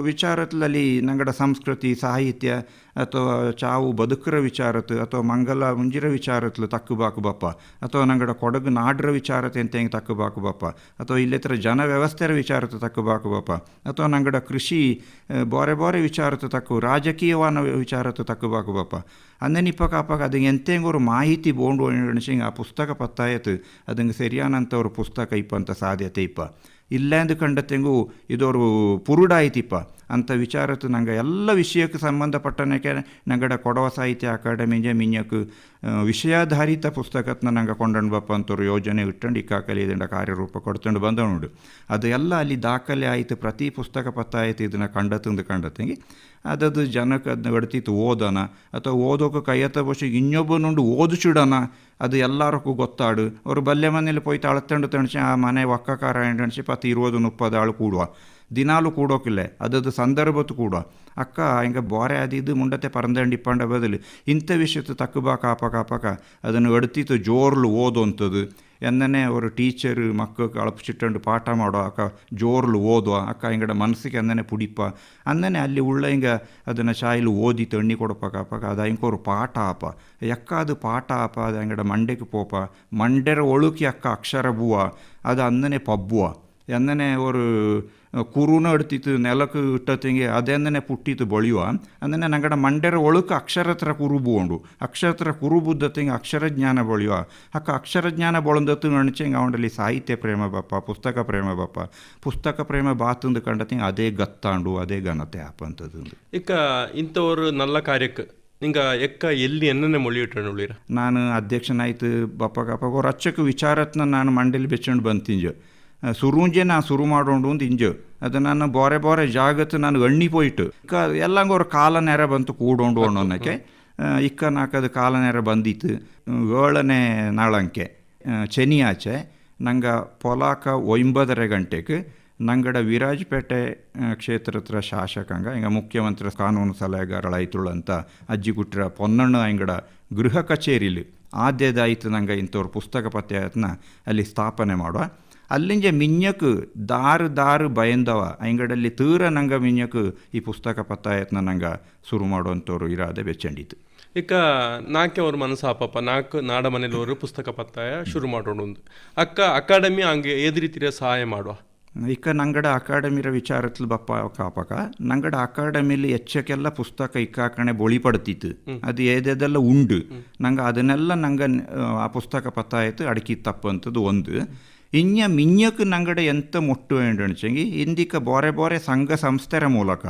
ವಿಚಾರದಲ್ಲಿ ನಂಗಡ ಸಂಸ್ಕೃತಿ, ಸಾಹಿತ್ಯ, ಅಥವಾ ಚಾವು ಬದುಕರ ವಿಚಾರತ್ ಅಥವಾ ಮಂಗಲ ಮುಂಜಿರ ವಿಚಾರತ್ಲು ತಕ್ಕು ಬಾಕು ಬಪ್ಪ. ಅಥವಾ ನಂಗಡ ಕೊಡಗು ನಾಡ್ರ ವಿಚಾರತೆ ಅಂತ ಹೆಂಗೆ ತಕ್ಕು ಬಾಕು ಬಪ್ಪ. ಅಥವಾ ಇಲ್ಲೇತರ ಜನ ವ್ಯವಸ್ಥೆರ ವಿಚಾರತ್ತು ತಕ್ಕು ಬಾಕು ಬಪ್ಪ. ಅಥವಾ ನಂಗಡ ಕೃಷಿ ಬಾರೆ ಬೋರೆ ವಿಚಾರತ್ತು ತಕ್ಕು, ರಾಜಕೀಯವಾನ ವಿಚಾರತ್ತು ತಕ್ಕು ಬಾಕು ಬಪ್ಪ. ಅಂದನೆ ಇಪ್ಪ ಕಾಪಾಗ ಅದು ಎಂತೆಂಗೋರು ಮಾಹಿತಿ ಬೋಂಡು ಎಣಿಸಿಂಗ್ ಆ ಪುಸ್ತಕ ಪತ್ತಾಯತು ಅದಂಗೆ ಸರಿಯಾನಂಥವ್ರ ಪುಸ್ತಕ ಇಪ್ಪಂತ ಸಾಧ್ಯತೆ ಇಪ್ಪ ಇಲ್ಲಾಂದು ಕಂಡತ್ತೆಂಗು ಇದೋರು ಪುರುಡಾಯ್ತಿಪ್ಪ ಅಂತ ವಿಚಾರತ್ತು ನಂಗೆ ಎಲ್ಲ ವಿಷಯಕ್ಕೆ ಸಂಬಂಧಪಟ್ಟನಕ್ಕೆ ನಂಗಡ ಕೊಡವ ಸಾಹಿತ್ಯ ಅಕಾಡೆಮಿಗೆ ಮಿಂಜಕ್ಕೆ ವಿಷಯಾಧಾರಿತ ಪುಸ್ತಕತ್ನ ನಂಗೆ ಕೊಂಡಂಡು ಬಪ್ಪ ಅಂತವ್ರು ಯೋಜನೆ ಇಟ್ಟಂಡು ಇಕ್ಕಾಕಲಿ ಇದನ್ನ ಕಾರ್ಯರೂಪ ಕೊಡ್ತಂಡು ಬಂದವನುಂಡು ಅದು ಎಲ್ಲ ಅಲ್ಲಿ ದಾಖಲೆ ಆಯಿತು ಪ್ರತಿ ಪುಸ್ತಕ ಪತ್ತಾಯಿತು ಇದನ್ನು ಕಂಡತಂದು ಕಂಡತ್ತೆಂಗೆ ಅದದು ಜನಕ್ಕೆ ಅದನ್ನ ಹೊಡ್ತಿತ್ತು ಓದೋಣ ಅಥವಾ ಓದೋಕೆ ಕೈಯತ್ತ ಬಸಿ ಇನ್ನೊಬ್ಬನುಂಡು ಓದಿಸಿಡೋಣ ಅದು ಎಲ್ಲರಕ್ಕೂ ಗೊತ್ತಾಡು. ಅವರು ಬಲ್ಲೆ ಮನೇಲಿ ಪೋಯ್ತು ಅಳತಂಡು ತಣಿಸಿ, ಆ ಮನೆ ಒಕ್ಕಕಾರ ಎಣಿಸಿ ಪತ್ತು ಇರೋದು ನುಪ್ಪದ ಆಳು ಕೂಡುವ. ದಿನಾಲು ಕೂಡೋಕಿಲ್ಲ. ಅದದು ಸಂದರ್ಭತ್ತು ಕೂಡ ಅಕ್ಕ, ಹಿಂಗೆ ಬೋರೆ ಅದು ಇದು ಮುಂಡತೆ ಪರಂದಂಡಿ ಇಪ್ಪಂಡ ಬದಲು. ಇಂಥ ವಿಷಯತ್ತು ತಕ್ಕಬಾ ಕಾಪ ಕಾಪಕ ಅದನ್ನು ಹೊಡ್ತಿತ್ತು ಜೋರ್ಲು ಓದೋಂಥದ್ದು. ಎನ್ನನೆ ಅವರು ಟೀಚರ್ ಮಕ್ಕಳು ಅಳಪಿಸಿಟ್ಟಂಡು ಪಾಠ ಮಾಡೋ ಅಕ್ಕ ಜೋರ್ಲು ಓದುವ ಅಕ್ಕ ಹಿಂಗಡೆ ಮನಸ್ಸಿಗೆ ಅಂದನೆ ಪುಡಿಪ ಅಂದನೆ ಅಲ್ಲಿ ಉಳ್ಳ ಹಿಂಗೆ ಅದನ್ನು ಶಾಯಿಲು ಓದಿ ತಣ್ಣಿ ಕೊಡಪ ಅಪ್ಪಕ್ಕ ಅದು ಹಿಂಕೋರು ಪಾಠ ಆಪ. ಎಕ್ಕ ಅದು ಪಾಠ ಆಪ, ಅದು ಹಿಂಗಡ ಮಂಡೆಗೆ ಪೋಪ. ಮಂಡೆರ ಒಳುಕಿ ಅಕ್ಕ ಅಕ್ಷರ ಬುವ, ಅದು ಅಂದನೆ ಪಬ್ಬುವ. ಎಂದನೆ ಅವರು ಕುರುನ ಇಡ್ತಿತ್ತು ನೆಲಕ್ಕೆ ಇಟ್ಟತ್ತಿಂಗೆ ಅದೆಂದನೆ ಪುಟ್ಟಿತ್ತು ಬಳಿಯುವ. ಅಂದನೆ ನಂಗಡ ಮಂಡ್ಯರ ಒಳಕ್ಕೆ ಅಕ್ಷರ ಹತ್ರ ಕುರುಬು ಉಂಡು. ಅಕ್ಷರ ಹತ್ರ ಕುರುಬುದ್ದತ್ತಿಂಗೆ ಅಕ್ಷರ ಜ್ಞಾನ ಬಳಿಯುವ. ಅಕ್ಕ ಅಕ್ಷರ ಜ್ಞಾನ ಬಳಂದತ್ತು ಅಣಚಂಗೆ ಅವನಲ್ಲಿ ಸಾಹಿತ್ಯ ಪ್ರೇಮ ಬಪ್ಪ ಪುಸ್ತಕ ಪ್ರೇಮ ಬಪ್ಪ. ಪುಸ್ತಕ ಪ್ರೇಮ ಬಾತಂದು ಕಂಡತ್ತಿಂಗೆ ಅದೇ ಗತ್ತಾಂಡು ಅದೇ ಘನತೆ ಆಪಂಥದ್ದು. ಇಕ್ಕ ಇಂಥವ್ರು ನಲ್ಲ ಕಾರ್ಯಕ್ಕೆ ನಿಂಗ ಎಕ್ಕ ಎಲ್ಲಿ ಎನ್ನನೆ ಮೊಳಿ ಉಳಿರ? ನಾನು ಅಧ್ಯಕ್ಷನಾಯ್ತು ಬಪ್ಪ ಗಪ್ಪ ಅವ್ರ ಅಚ್ಚಕ್ಕೆ ವಿಚಾರತ್ನ ನಾನು ಮಂಡಲಿ ಬೆಚ್ಚಂಡು ಬಂತಿಂಜು. ಸುರುಂಜೆ ನಾ ಶುರು ಮಾಡೋಣ ಒಂದು ಇಂಜು ಅದು ನಾನು ಬೋರೆ ಬೋರೆ ಜಾಗತ್ತು ನನಗೆ ಎಣ್ಣಿ ಪೋಯಿಟ್ಟು ಇಕ್ಕ ಎಲ್ಲಂಗೆ ಅವ್ರ ಕಾಲ ನೆರ ಬಂತು ಕೂಡೋಂಡು ಅನ್ನೋನಕ್ಕೆ. ಇಕ್ಕ ನಾಕದು ಕಾಲ ನೆರ ಬಂದಿತ್ತು. ಏಳನೇ ನಾಳಂಕೆ ಚೆನಿಯಾಚೆ ನಂಗೆ ಪೊಲಾಕ ಒಂಬತ್ತರೆ ಗಂಟೆಗೆ ನಂಗಡ ವಿರಾಜಪೇಟೆ ಕ್ಷೇತ್ರ ಹತ್ರ ಶಾಸಕಾಂಗ, ಹಿಂಗೆ ಮುಖ್ಯಮಂತ್ರಿ ಕಾನೂನು ಸಲಹೆಗಾರಳಾಯ್ತುಳು ಅಂತ ಅಜ್ಜಿ ಕುಟ್ಟಿರ ಪೊನ್ನಣ್ಣ ಹಿಂಗಡ ಗೃಹ ಕಚೇರಿಲಿ. ಆದ್ಯದಾಯ್ತು ನಂಗೆ ಇಂಥವ್ರ ಪುಸ್ತಕ ಪತ್ತೆಯತ್ನ ಅಲ್ಲಿ ಸ್ಥಾಪನೆ ಮಾಡುವ. ಅಲ್ಲಿಂಜೆ ಮಿನ್ಯಕು ದಾರು ದಾರು ಬಯಂದವ. ಅಂಗಡಲ್ಲಿ ತೀರ ನಂಗೆ ಮಿನ್ಯಕು ಈ ಪುಸ್ತಕ ಪತ್ತಾಯತ್ನ ನಂಗೆ ಶುರು ಮಾಡುವಂಥವ್ರು ಇರಾದೆ ಬೆಚ್ಚಂಡಿತು. ಇಕ್ಕ ನಾಕೆ ಅವ್ರ ಮನಸ್ಸು ಆಪಪ್ಪ. ನಾಲ್ಕು ನಾಡ ಮನೆಯಲ್ಲವರು ಪುಸ್ತಕ ಪತ್ತಾಯ ಶುರು ಮಾಡೋಣ ಅಕ್ಕ ಅಕಾಡೆಮಿ ಹಂಗೆ ಏದ್ ರೀತಿಯ ಸಹಾಯ ಮಾಡುವ. ಇಕ್ಕ ನಂಗಡ ಅಕಾಡೆಮಿರ ವಿಚಾರತ್ಲು ಬಪ್ಪ ಕಾಪಕ ನಂಗಡ ಅಕಾಡೆಮಿಲಿ ಎಚ್ಚಕ್ಕೆಲ್ಲ ಪುಸ್ತಕ ಇಕ್ಕಾಕಣೆ ಬೊಳಿ ಪಡ್ತಿತ್ತು. ಅದು ಏದೆದೆಲ್ಲ ಉಂಡು. ನಂಗೆ ಅದನ್ನೆಲ್ಲ ನಂಗೆ ಆ ಪುಸ್ತಕ ಪತ್ತಾಯಿತು ಅಡಕಿ ತಪ್ಪಂಥದ್ದು ಒಂದು. ಇನ್ಯ ಮಿಂಜಕ್ಕೆ ನಂಗಡ ಎಂತ ಮುಟ್ಟು ಎಂಡಣಿಸಂಗಿ ಇಂದಿಕ ಬೋರೆ ಬೋರೆ ಸಂಘ ಸಂಸ್ಥೆರ ಮೂಲಕ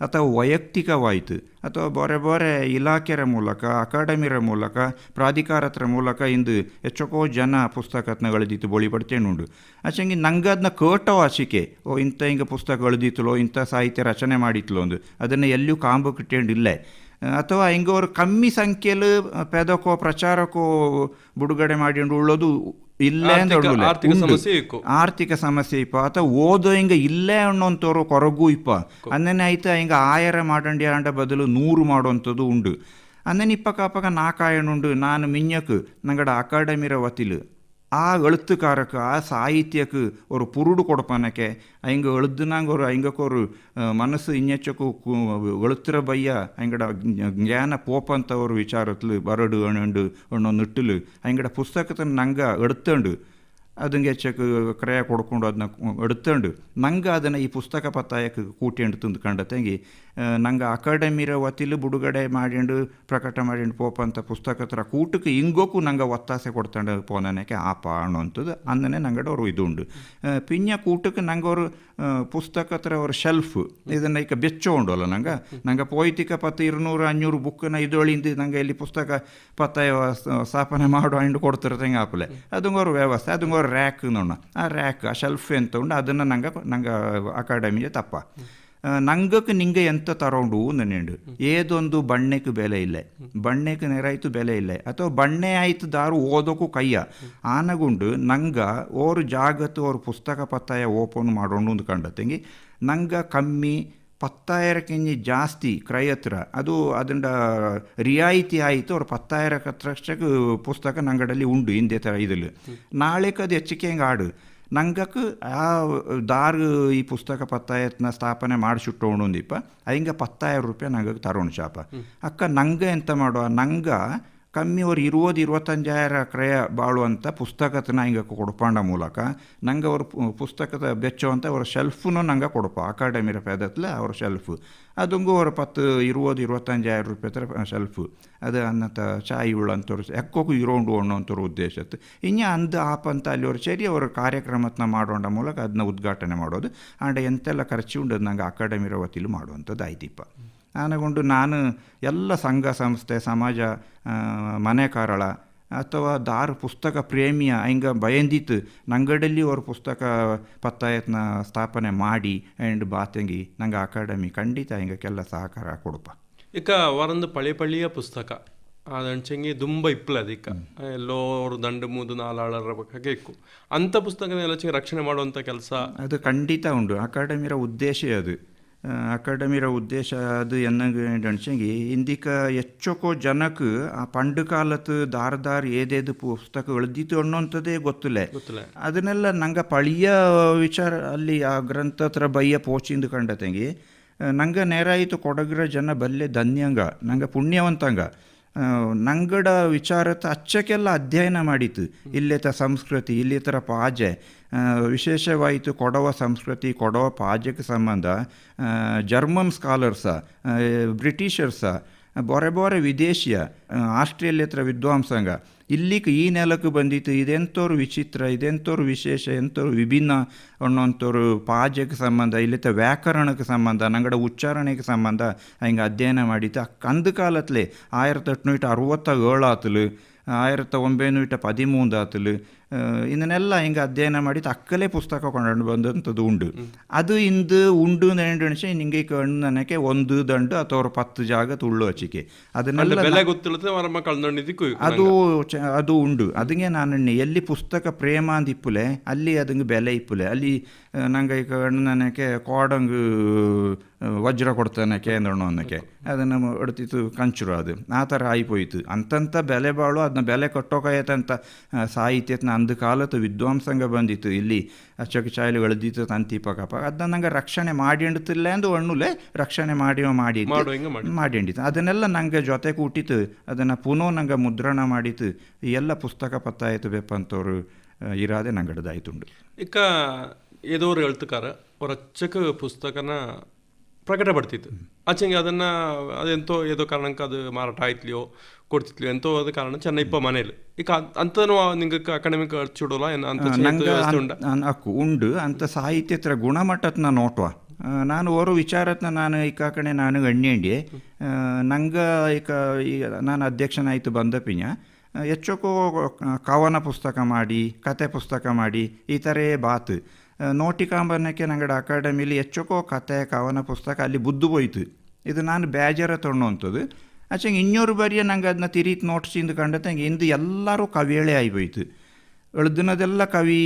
ಅಥವಾ ವೈಯಕ್ತಿಕವಾಯಿತು ಅಥವಾ ಬೇರೆ ಬೇರೆ ಇಲಾಖೆರ ಮೂಲಕ, ಅಕಾಡೆಮಿರ ಮೂಲಕ, ಪ್ರಾಧಿಕಾರತ್ರ ಮೂಲಕ ಇಂದು ಹೆಚ್ಚಕೋ ಜನ ಪುಸ್ತಕತ್ನ ಎಳೆದಿತ್ತು ಬೋಳಿ ಪಡ್ತೇನುಂಡು ಅಚ್ಚಂಗೆ ನಂಗೆ ಅದನ್ನ ಕೇಟೋ ಆಸಿಕೆ ಓ ಇಂಥ ಹಿಂಗೆ ಪುಸ್ತಕ ಎಳೆದಿತ್ತಲೋ ಇಂಥ ಸಾಹಿತ್ಯ ರಚನೆ ಮಾಡಿತ್ಲೋ ಒಂದು ಅದನ್ನು ಎಲ್ಲೂ ಕಾಂಬು ಕಿಟ್ಟೇಂಡಿಲ್ಲ. ಅಥವಾ ಹಿಂಗೆ ಅವರು ಕಮ್ಮಿ ಸಂಖ್ಯೆಯಲ್ಲಿ ಪೆದಕೋ ಪ್ರಚಾರಕ್ಕೋ ಬಿಡುಗಡೆ ಮಾಡಿಕೊಂಡು ಉಳ್ಳೋದು ಇಲ್ಲೇ ಅಂತ ಆರ್ಥಿಕ-. ಸಮಸ್ಯೆ. ಆರ್ಥಿಕ ಸಮಸ್ಯೆ ಇಪ್ಪ. ಅಥವಾ ಓದೋ ಹಿಂಗೆ ಇಲ್ಲೇ ಅನ್ನೋಂಥವ್ರು ಕೊರಗು ಇಪ್ಪ. ಅಂದನೆ ಆಯ್ತ ಹಿಂಗೆ ಆಯರ ಮಾಡಂಡಿ ಅಂಡ ಬದಲು ನೂರು ಮಾಡೋಂಥದ್ದು ಉಂಡು ಅಂದನೆ ಇಪ್ಪ ನಾಕಾಯಣ ಉಂಡು ನಾನು ಮಿಂಜಕ್ ನಂಗಡ ಅಕಾಡೆಮಿರ ವತಿಲು. ಆ ಎಳುತ್ತುಕಾರಕ್ಕೆ ಆ ಸಾಹಿತ್ಯಕ್ಕೆ ಅವರು ಪುರುಡು ಕೊಡಪನಕ್ಕೆ ಅಯಂಗ ಎಳುದ್ನಾಂಗ ಅವರು ಅಯಂಗಕ್ಕೋರು ಮನಸ್ಸು ಇನ್ನೆಚ್ಚಕ್ಕೂ ಎಳುತ್ತಿರ ಬಯ್ಯ ಅಯಂಗಡ ಜ್ಞಾನ ಪೋಪಂತ ಅವರು ವಿಚಾರತ್ಲು ಬರಡು ಅಣಂಡು ಅಣ್ಣೊಂದು ನಿಟ್ಟಲು ಅಯಂಗಡ ಪುಸ್ತಕದ ನಂಗ ಎಡುತ್ತಂಡು ಅದಕ್ಕೆ ಹೆಚ್ಚಕ್ಕೆ ಕ್ರಯ ಕೊಡ್ಕೊಂಡು ಅದನ್ನ ಎಡ್ತಂಡು. ನಂಗೆ ಅದನ್ನು ಈ ಪುಸ್ತಕ ಪತ್ತಾಯಕ್ಕೆ ಕೂಟೆಂಡು ತಂದು ಕಂಡತಂಗಿ ನಂಗೆ ಅಕಾಡೆಮಿರ ವತಿಲು ಬಿಡುಗಡೆ ಮಾಡಿಂಡು ಪ್ರಕಟ ಮಾಡಿಂಡು ಪೋಪಂತ ಪುಸ್ತಕ ಹತ್ರ ಕೂಟಕ್ಕೆ ಹಿಂಗೋಕ್ಕೂ ನಂಗೆ ಒತ್ತಾಸೆ ಕೊಡ್ತಂಡು ಪೋನಕ್ಕೆ ಆಪ ಅನ್ನೋಂಥದ್ದು ಅಂದನೆ ನಂಗಡೆ ಅವರು ಇದುಂಡು. ಪಿನ್ಯ ಕೂಟಕ್ಕೆ ನಂಗೆ ಅವರು ಪುಸ್ತಕ ಹತ್ರ ಅವ್ರ ಶೆಲ್ಫ್ ಇದನ್ನು ಈಗ ಬೆಚ್ಚೋ ಉಂಡಲ್ಲ ನಂಗೆ. ನಂಗೆ ಪೋಯ್ತಿಕ ಪತ್ತು ಇರುನೂರು ಅഞ്ഞൂರು ಬುಕ್ಕನ ಇದೊಳಿಂದ ನಂಗೆ ಇಲ್ಲಿ ಪುಸ್ತಕ ಪತ್ತಾಯ ಸ್ಥಾಪನೆ ಮಾಡೋ ಅಂಡು ಕೊಡ್ತಿರ್ತಂಗೆ ಆಪಲೆ. ಅದಂಗೆ ಅವ್ರ ವ್ಯವಸ್ಥೆ ಅದಂಗೆ ಅವ್ರ ರ್ಯಾಕ್ ನೋಡ ಆ ರ್ಯಾಕ್, ಆ ಶೆಲ್ಫ್ ಎಂತ ಉಂಡು ಅದನ್ನು ನಂಗೆ ನಂಗೆ ಅಕಾಡೆಮಿಗೆ ತಪ್ಪ. ನಂಗಕ್ಕೆ ನಿಂಗೆ ಎಂತ ತರೋಂಡು ನೆನೆಂಡು ಏದೊಂದು ಬಣ್ಣಕ್ಕೆ ಬೆಲೆ ಇಲ್ಲ. ಬಣ್ಣಕ್ಕೆ ನೆರಾಯ್ತು ಬೆಲೆ ಇಲ್ಲ. ಅಥವಾ ಬಣ್ಣೆ ಆಯ್ತು ದಾರು ಓದೋಕು ಕೈಯ. ಆನಗುಂಡು ನಂಗ ಓರು ಜಾಗತ್ತು ಅವ್ರ ಪುಸ್ತಕ ಪತ್ತಾಯ ಓಪನ್ ಮಾಡೋಣ ಕಂಡತ್ತೆಂಗಿ ನಂಗ ಕಮ್ಮಿ ಪತ್ತಾಯಿರಕ್ಕಿಂಜಿ ಜಾಸ್ತಿ ಕ್ರಯತ್ರ. ಅದು ಅದನ್ನ ರಿಯಾಯಿತಿ ಆಯಿತು, ಅವ್ರು ಪತ್ತಾಯಿರಕ್ಕಷ್ಟಕ್ಕೆ ಪುಸ್ತಕ ನಂಗಡಲ್ಲಿ ಉಂಡು ಹಿಂದೆ ಥರ ಇದಲ್ಲಿ ನಾಳೆಗೆ ಅದು ಹೆಚ್ಚಿಗೆ ಹೆಂಗೆ ಆಡು ನಂಗಕ್ಕೆ ಆ ದಾರು ಈ ಪುಸ್ತಕ ಪತ್ತಾಯತ್ನ ಸ್ಥಾಪನೆ ಮಾಡಿಸಿಟ್ಟೋಣ ಒಂದಿಪ್ಪ ಹಿಂಗೆ ಪತ್ತಾಯಿರ ರೂಪಾಯಿ ನಂಗೆ ತರೋಣ ಶಾಪ. ಅಕ್ಕ ನಂಗೆ ಎಂತ ಮಾಡುವ? ನಂಗೆ ಕಮ್ಮಿ ಅವ್ರು ಇರುವುದು ಇರುವತ್ತಂಜಾಯರ ಕ್ರಯ ಬಾಳುವಂಥ ಪುಸ್ತಕತನ ಹಿಂಗೆ ಕೊಡ್ಪಾಂಡ ಮೂಲಕ ನಂಗೆ ಅವ್ರ ಪುಸ್ತಕದ ಬೆಚ್ಚುವಂಥ ಅವ್ರ ಶೆಲ್ಫ್ನು ನಂಗೆ ಕೊಡಪ. ಅಕಾಡೆಮಿರ ಪೇದತ್ಲೆ ಅವ್ರ ಶೆಲ್ಫ್. ಅದಂಗೂ ಅವ್ರ ಪತ್ತು ಇರುವುದು ಇರುವತ್ತಂಜಾಯಿರ ರೂಪಾಯಿ ತರ ಶೆಲ್ಫ್. ಅದು ಅನ್ನತ ಚಾಯಿ ಉಳ್ಳಂಥವ್ರು ಎಕ್ಕೋಕು ಇರೋಂಡು ಅನ್ನೋಂಥವ್ರ ಉದ್ದೇಶತ್ತು ಇನ್ನು ಆಪ್ ಅಂತ ಅಲ್ಲಿ ಅವ್ರು ಸರಿ ಅವ್ರ ಕಾರ್ಯಕ್ರಮತ್ನ ಮಾಡೋಂಡ ಮೂಲಕ ಅದನ್ನ ಉದ್ಘಾಟನೆ ಮಾಡೋದು. ಆಂಡ ಎಂತೆಲ್ಲ ಖರ್ಚು ಉಂಡು ನಂಗೆ ಅಕಾಡೆಮಿರ ವತಿಲು ಮಾಡುವಂಥದ್ದು ಆಯ್ತಿಪ್ಪ ಆನಗೊಂಡು ನಾನು ಎಲ್ಲ ಸಂಘ ಸಂಸ್ಥೆ ಸಮಾಜ ಮನೆ ಕಾರಳ ಅಥವಾ ದಾರು ಪುಸ್ತಕ ಪ್ರೇಮಿಯ ಹಿಂಗೆ ಬಯಂದಿತ್ತು. ನಂಗಡಲ್ಲಿ ಅವ್ರ ಪುಸ್ತಕ ಪತ್ತಾಯತ್ನ ಸ್ಥಾಪನೆ ಮಾಡಿ ಆ್ಯಂಡ್ ಬಾತಂಗಿ ನಂಗೆ ಅಕಾಡೆಮಿ ಖಂಡಿತ ಹಿಂಗಕ್ಕೆಲ್ಲ ಸಹಕಾರ ಕೊಡಪ್ಪ ಇಕ್ಕ ಅವರೊಂದು ಪಳಿ ಪಳಿಯ ಪುಸ್ತಕ. ಅದಂಚಂಗಿ ತುಂಬ ಇಪ್ಪಲ ಇಕ್ಕ ಎಲ್ಲೋ ಅವರು ದಂಡು ಮೂದು ನಾಲಾಳರ ಬಗ್ಗೆ ಇಕ್ಕು. ಅಂಥ ಪುಸ್ತಕನ ಎಲ್ಲ ರಕ್ಷಣೆ ಮಾಡುವಂಥ ಕೆಲಸ. ಅದು ಖಂಡಿತ ಉಂಡು ಅಕಾಡೆಮಿರ ಉದ್ದೇಶ ಅದು. ಅಕಾಡೆಮಿರ ಉದ್ದೇಶ ಅದು ಎನ್ನಂಗೆ ಅನ್ಸಂಗಿ ಇಂದಿಕ ಹೆಚ್ಚೋಕೋ ಜನಕ್ಕೆ ಆ ಪಂಡು ಕಾಲത്ത് ದಾರ ದಾರ್ ಏದೇದು ಪುಸ್ತಕ ದೀತು ಅನ್ನೋಂಥದ್ದೇ ಗೊತ್ತಿಲ್ಲ ಗೊತ್ತಿಲ್ಲ ಅದನ್ನೆಲ್ಲ ನಂಗೆ ಪಳಿಯ ವಿಚಾರ ಅಲ್ಲಿ ಆ ಗ್ರಂಥ ಹತ್ರ ಬಯ್ಯ ಪೋಚಿಂದು ಕಂಡತಂಗಿ ನಂಗೆ ನೇರಾಯಿತು ಕೊಡಗ್ರ ಜನ ಬಲ್ಲೆ ಧನ್ಯಂಗ ನಂಗೆ ಪುಣ್ಯವಂತಂಗ. ನಂಗಡ ವಿಚಾರತ ಅಚ್ಚಕ್ಕೆಲ್ಲ ಅಧ್ಯಯನ ಮಾಡಿತು. ಇಲ್ಲೇತ ಸಂಸ್ಕೃತಿ, ಇಲ್ಲಿ ಥರ ಪಾಜೆ. ವಿಶೇಷವಾಯಿತು ಕೊಡವ ಸಂಸ್ಕೃತಿ, ಕೊಡವ ಪಾಜಕ್ಕೆ ಸಂಬಂಧ ಜರ್ಮನ್ ಸ್ಕಾಲರ್ಸ ಬ್ರಿಟಿಷರ್ಸ ಬೊರೆ ಬೊರೆ ವಿದೇಶಿಯ ಆಸ್ಟ್ರೇಲಿಯತ್ರ ವಿದ್ವಾಂಸಂಗ. ಇಲ್ಲಿಗೆ ಈ ನೆಲಕ್ಕೆ ಬಂದಿತ್ತು ಇದೆಂಥವ್ರು ವಿಚಿತ್ರ ಇದೆಂಥವ್ರು ವಿಶೇಷ ಎಂಥವ್ರು ವಿಭಿನ್ನ ಅನ್ನೋಂಥವ್ರು ಪಾಜಕ್ಕೆ ಸಂಬಂಧ ಇಲ್ಲಿತ್ತ ವ್ಯಾಕರಣಕ್ಕೆ ಸಂಬಂಧ, ನಂಗಡ ಉಚ್ಚಾರಣೆಗೆ ಸಂಬಂಧ ಹಿಂಗೆ ಅಧ್ಯಯನ ಮಾಡಿತ್ತು ಅಂದ ಕಾಲತ್ಲೆ ಆಯಿರತ್ತು ಎಟ್ನೂಟ ಅರವತ್ತ ಏಳಾತಲು ಆಯಿರತ್ತ ಒಂಬೈನೂರ ಆ, ಇದನ್ನೆಲ್ಲ ಹಿಂಗೆ ಅಧ್ಯಯನ ಮಾಡಿ ಅಕ್ಕಲೇ ಪುಸ್ತಕ ಕೊಂಡು ಬಂದಂಥದ್ದು ಉಂಡು. ಅದು ಇಂದು ಉಂಡು ನೆಂಡಣಿಸಿ ನಿಂಗೆ ನನಗೆ ಒಂದು ದಂಡು ಅಥವಾ ಪತ್ತು ಜಾಗ ತುಳ್ಳು ಹಚ್ಚಿಕೆ. ಅದನ್ನೆಲ್ಲ ಅವರ ಅದು ಅದು ಉಂಡು. ಅದಕ್ಕೆ ನಾನು ಎಲ್ಲಿ ಪುಸ್ತಕ ಪ್ರೇಮ ಅಂತ ಇಪ್ಪುಲೆ ಅಲ್ಲಿ ಅದಂಗೆ ಬೆಲೆ ಇಪ್ಪುಲೆ. ಅಲ್ಲಿ ನಂಗೆ ಈಗ ನನಗೆ ಕೋಡಂಗ್ ವಜ್ರ ಕೊಡ್ತಾನಕ್ಕೆ ಅನ್ನೋಣಕ್ಕೆ ಅದನ್ನು ಹೊಡ್ತಿತ್ತು ಕಂಚುರು ಅದು. ಆ ಥರ ಆಯ್ಪೋಯ್ತು. ಅಂತಂತ ಬೆಲೆ ಬಾಳು ಅದನ್ನ ಬೆಲೆ ಕೊಟ್ಟೋಕಾಯತಂಥ ಸಾಹಿತ್ಯತ್ನ ಅಂದು ಕಾಲತ್ತು ವಿದ್ವಾಂಸಂಗ ಬಂದಿತ್ತು. ಇಲ್ಲಿ ಅಚ್ಚಕ್ಕೆ ಚಾಯಲು ಎಳ್ದಿತ್ತು ತಂತಿ ಪಕಪ. ಅದನ್ನ ನಂಗೆ ರಕ್ಷಣೆ ಮಾಡಿಂಡ್ತಿಲ್ಲ ಎಂದು ಹಣ್ಣುಲೆ ರಕ್ಷಣೆ ಮಾಡಿ ಮಾಡಿ ಮಾಡೋ ಹಿಂಗೆ ಮಾಡಿ ಮಾಡಿಂಡಿತು ಅದನ್ನೆಲ್ಲ ನಂಗೆ ಜೊತೆ ಕೂಟಿತ್ತು. ಅದನ್ನು ಪುನಃ ನಂಗೆ ಮುದ್ರಣ ಮಾಡಿತ್ತು. ಎಲ್ಲ ಪುಸ್ತಕ ಪತ್ತಾಯಿತು ಬೆಪ್ಪಂತವ್ರು ಆ, ಇರಾದೆ ನಂಗಡದಾಯ್ತುಂಡು. ಇಕ್ಕ ಏದೋರು ಹೇಳ್ತಕಾರ ಅವ್ರ ಅಚ್ಚಕ ಪುಸ್ತಕನ ಪ್ರಕಟ ಪಡ್ತಿತ್ತು ಆಚೆಗೆ ಅದನ್ನ ಅದೆಂತೋ ಏದೋ ಕಾರಣಕ್ಕೆ ಅದು ಮಾರಾಟ ಆಯ್ತಲಿಯೋ ಕೊಡ್ತಿತ್ಲಿಯೋ ಎಂತೋ ಅದ ಕಾರಣ ಚೆನ್ನ ಇಪ್ಪ ಮನೇಲಿ ಈಗ ಅಂತನು ನಿಂಗೆ ಅಕಾಡೆಮಿಕ್ ಅನ್- ಅಕ್ಕು ಉಂಡು. ಅಂತ ಸಾಹಿತ್ಯತ್ರ ಗುಣಮಟ್ಟದ ನೋಟ್ವ. ಆ, ನಾನು ಓರೋ ವಿಚಾರತ್ನ ನಾನು ಈಕ ಕಡೆ ನಾನು ಎಣ್ಣೆಂಡಿ ನಂಗೆ ಈಗ ಈಗ ನಾನು ಅಧ್ಯಕ್ಷನಾಯಿತು ಬಂದ ಪಿಂಜ ಹೆಚ್ಚೋಕೋ ಕವನ ಪುಸ್ತಕ ಮಾಡಿ ಕತೆ ಪುಸ್ತಕ ಮಾಡಿ ಈ ಥರ ಬಾತ್. ನೋಟಿಕಾಂಬನಕ್ಕೆ ನಂಗಡ ಅಕಾಡೆಮಿಲಿ ಹೆಚ್ಚಕೋ ಕತೆ ಕವನ ಪುಸ್ತಕ, ಅಲ್ಲಿ ಬುದ್ದು ಹೋಯ್ತು. ಇದು ನಾನು ಬೇಜಾರ ತೊಗೊಂಡಂಥದ್ದು ಆಚೆಂಗೆ ಇನ್ನೂರು ಬಾರಿಯ ನಂಗೆ ಅದನ್ನ ತಿರಿತ್ ನೋಟ್ಸಿಂದು ಕಂಡತಂಗೆ ಇಂದು ಎಲ್ಲರೂ ಕವಿಯಳೆ ಆಯ್ಬೋಯ್ತು. ಉಳ್ದಿನದೆಲ್ಲ ಕವಿ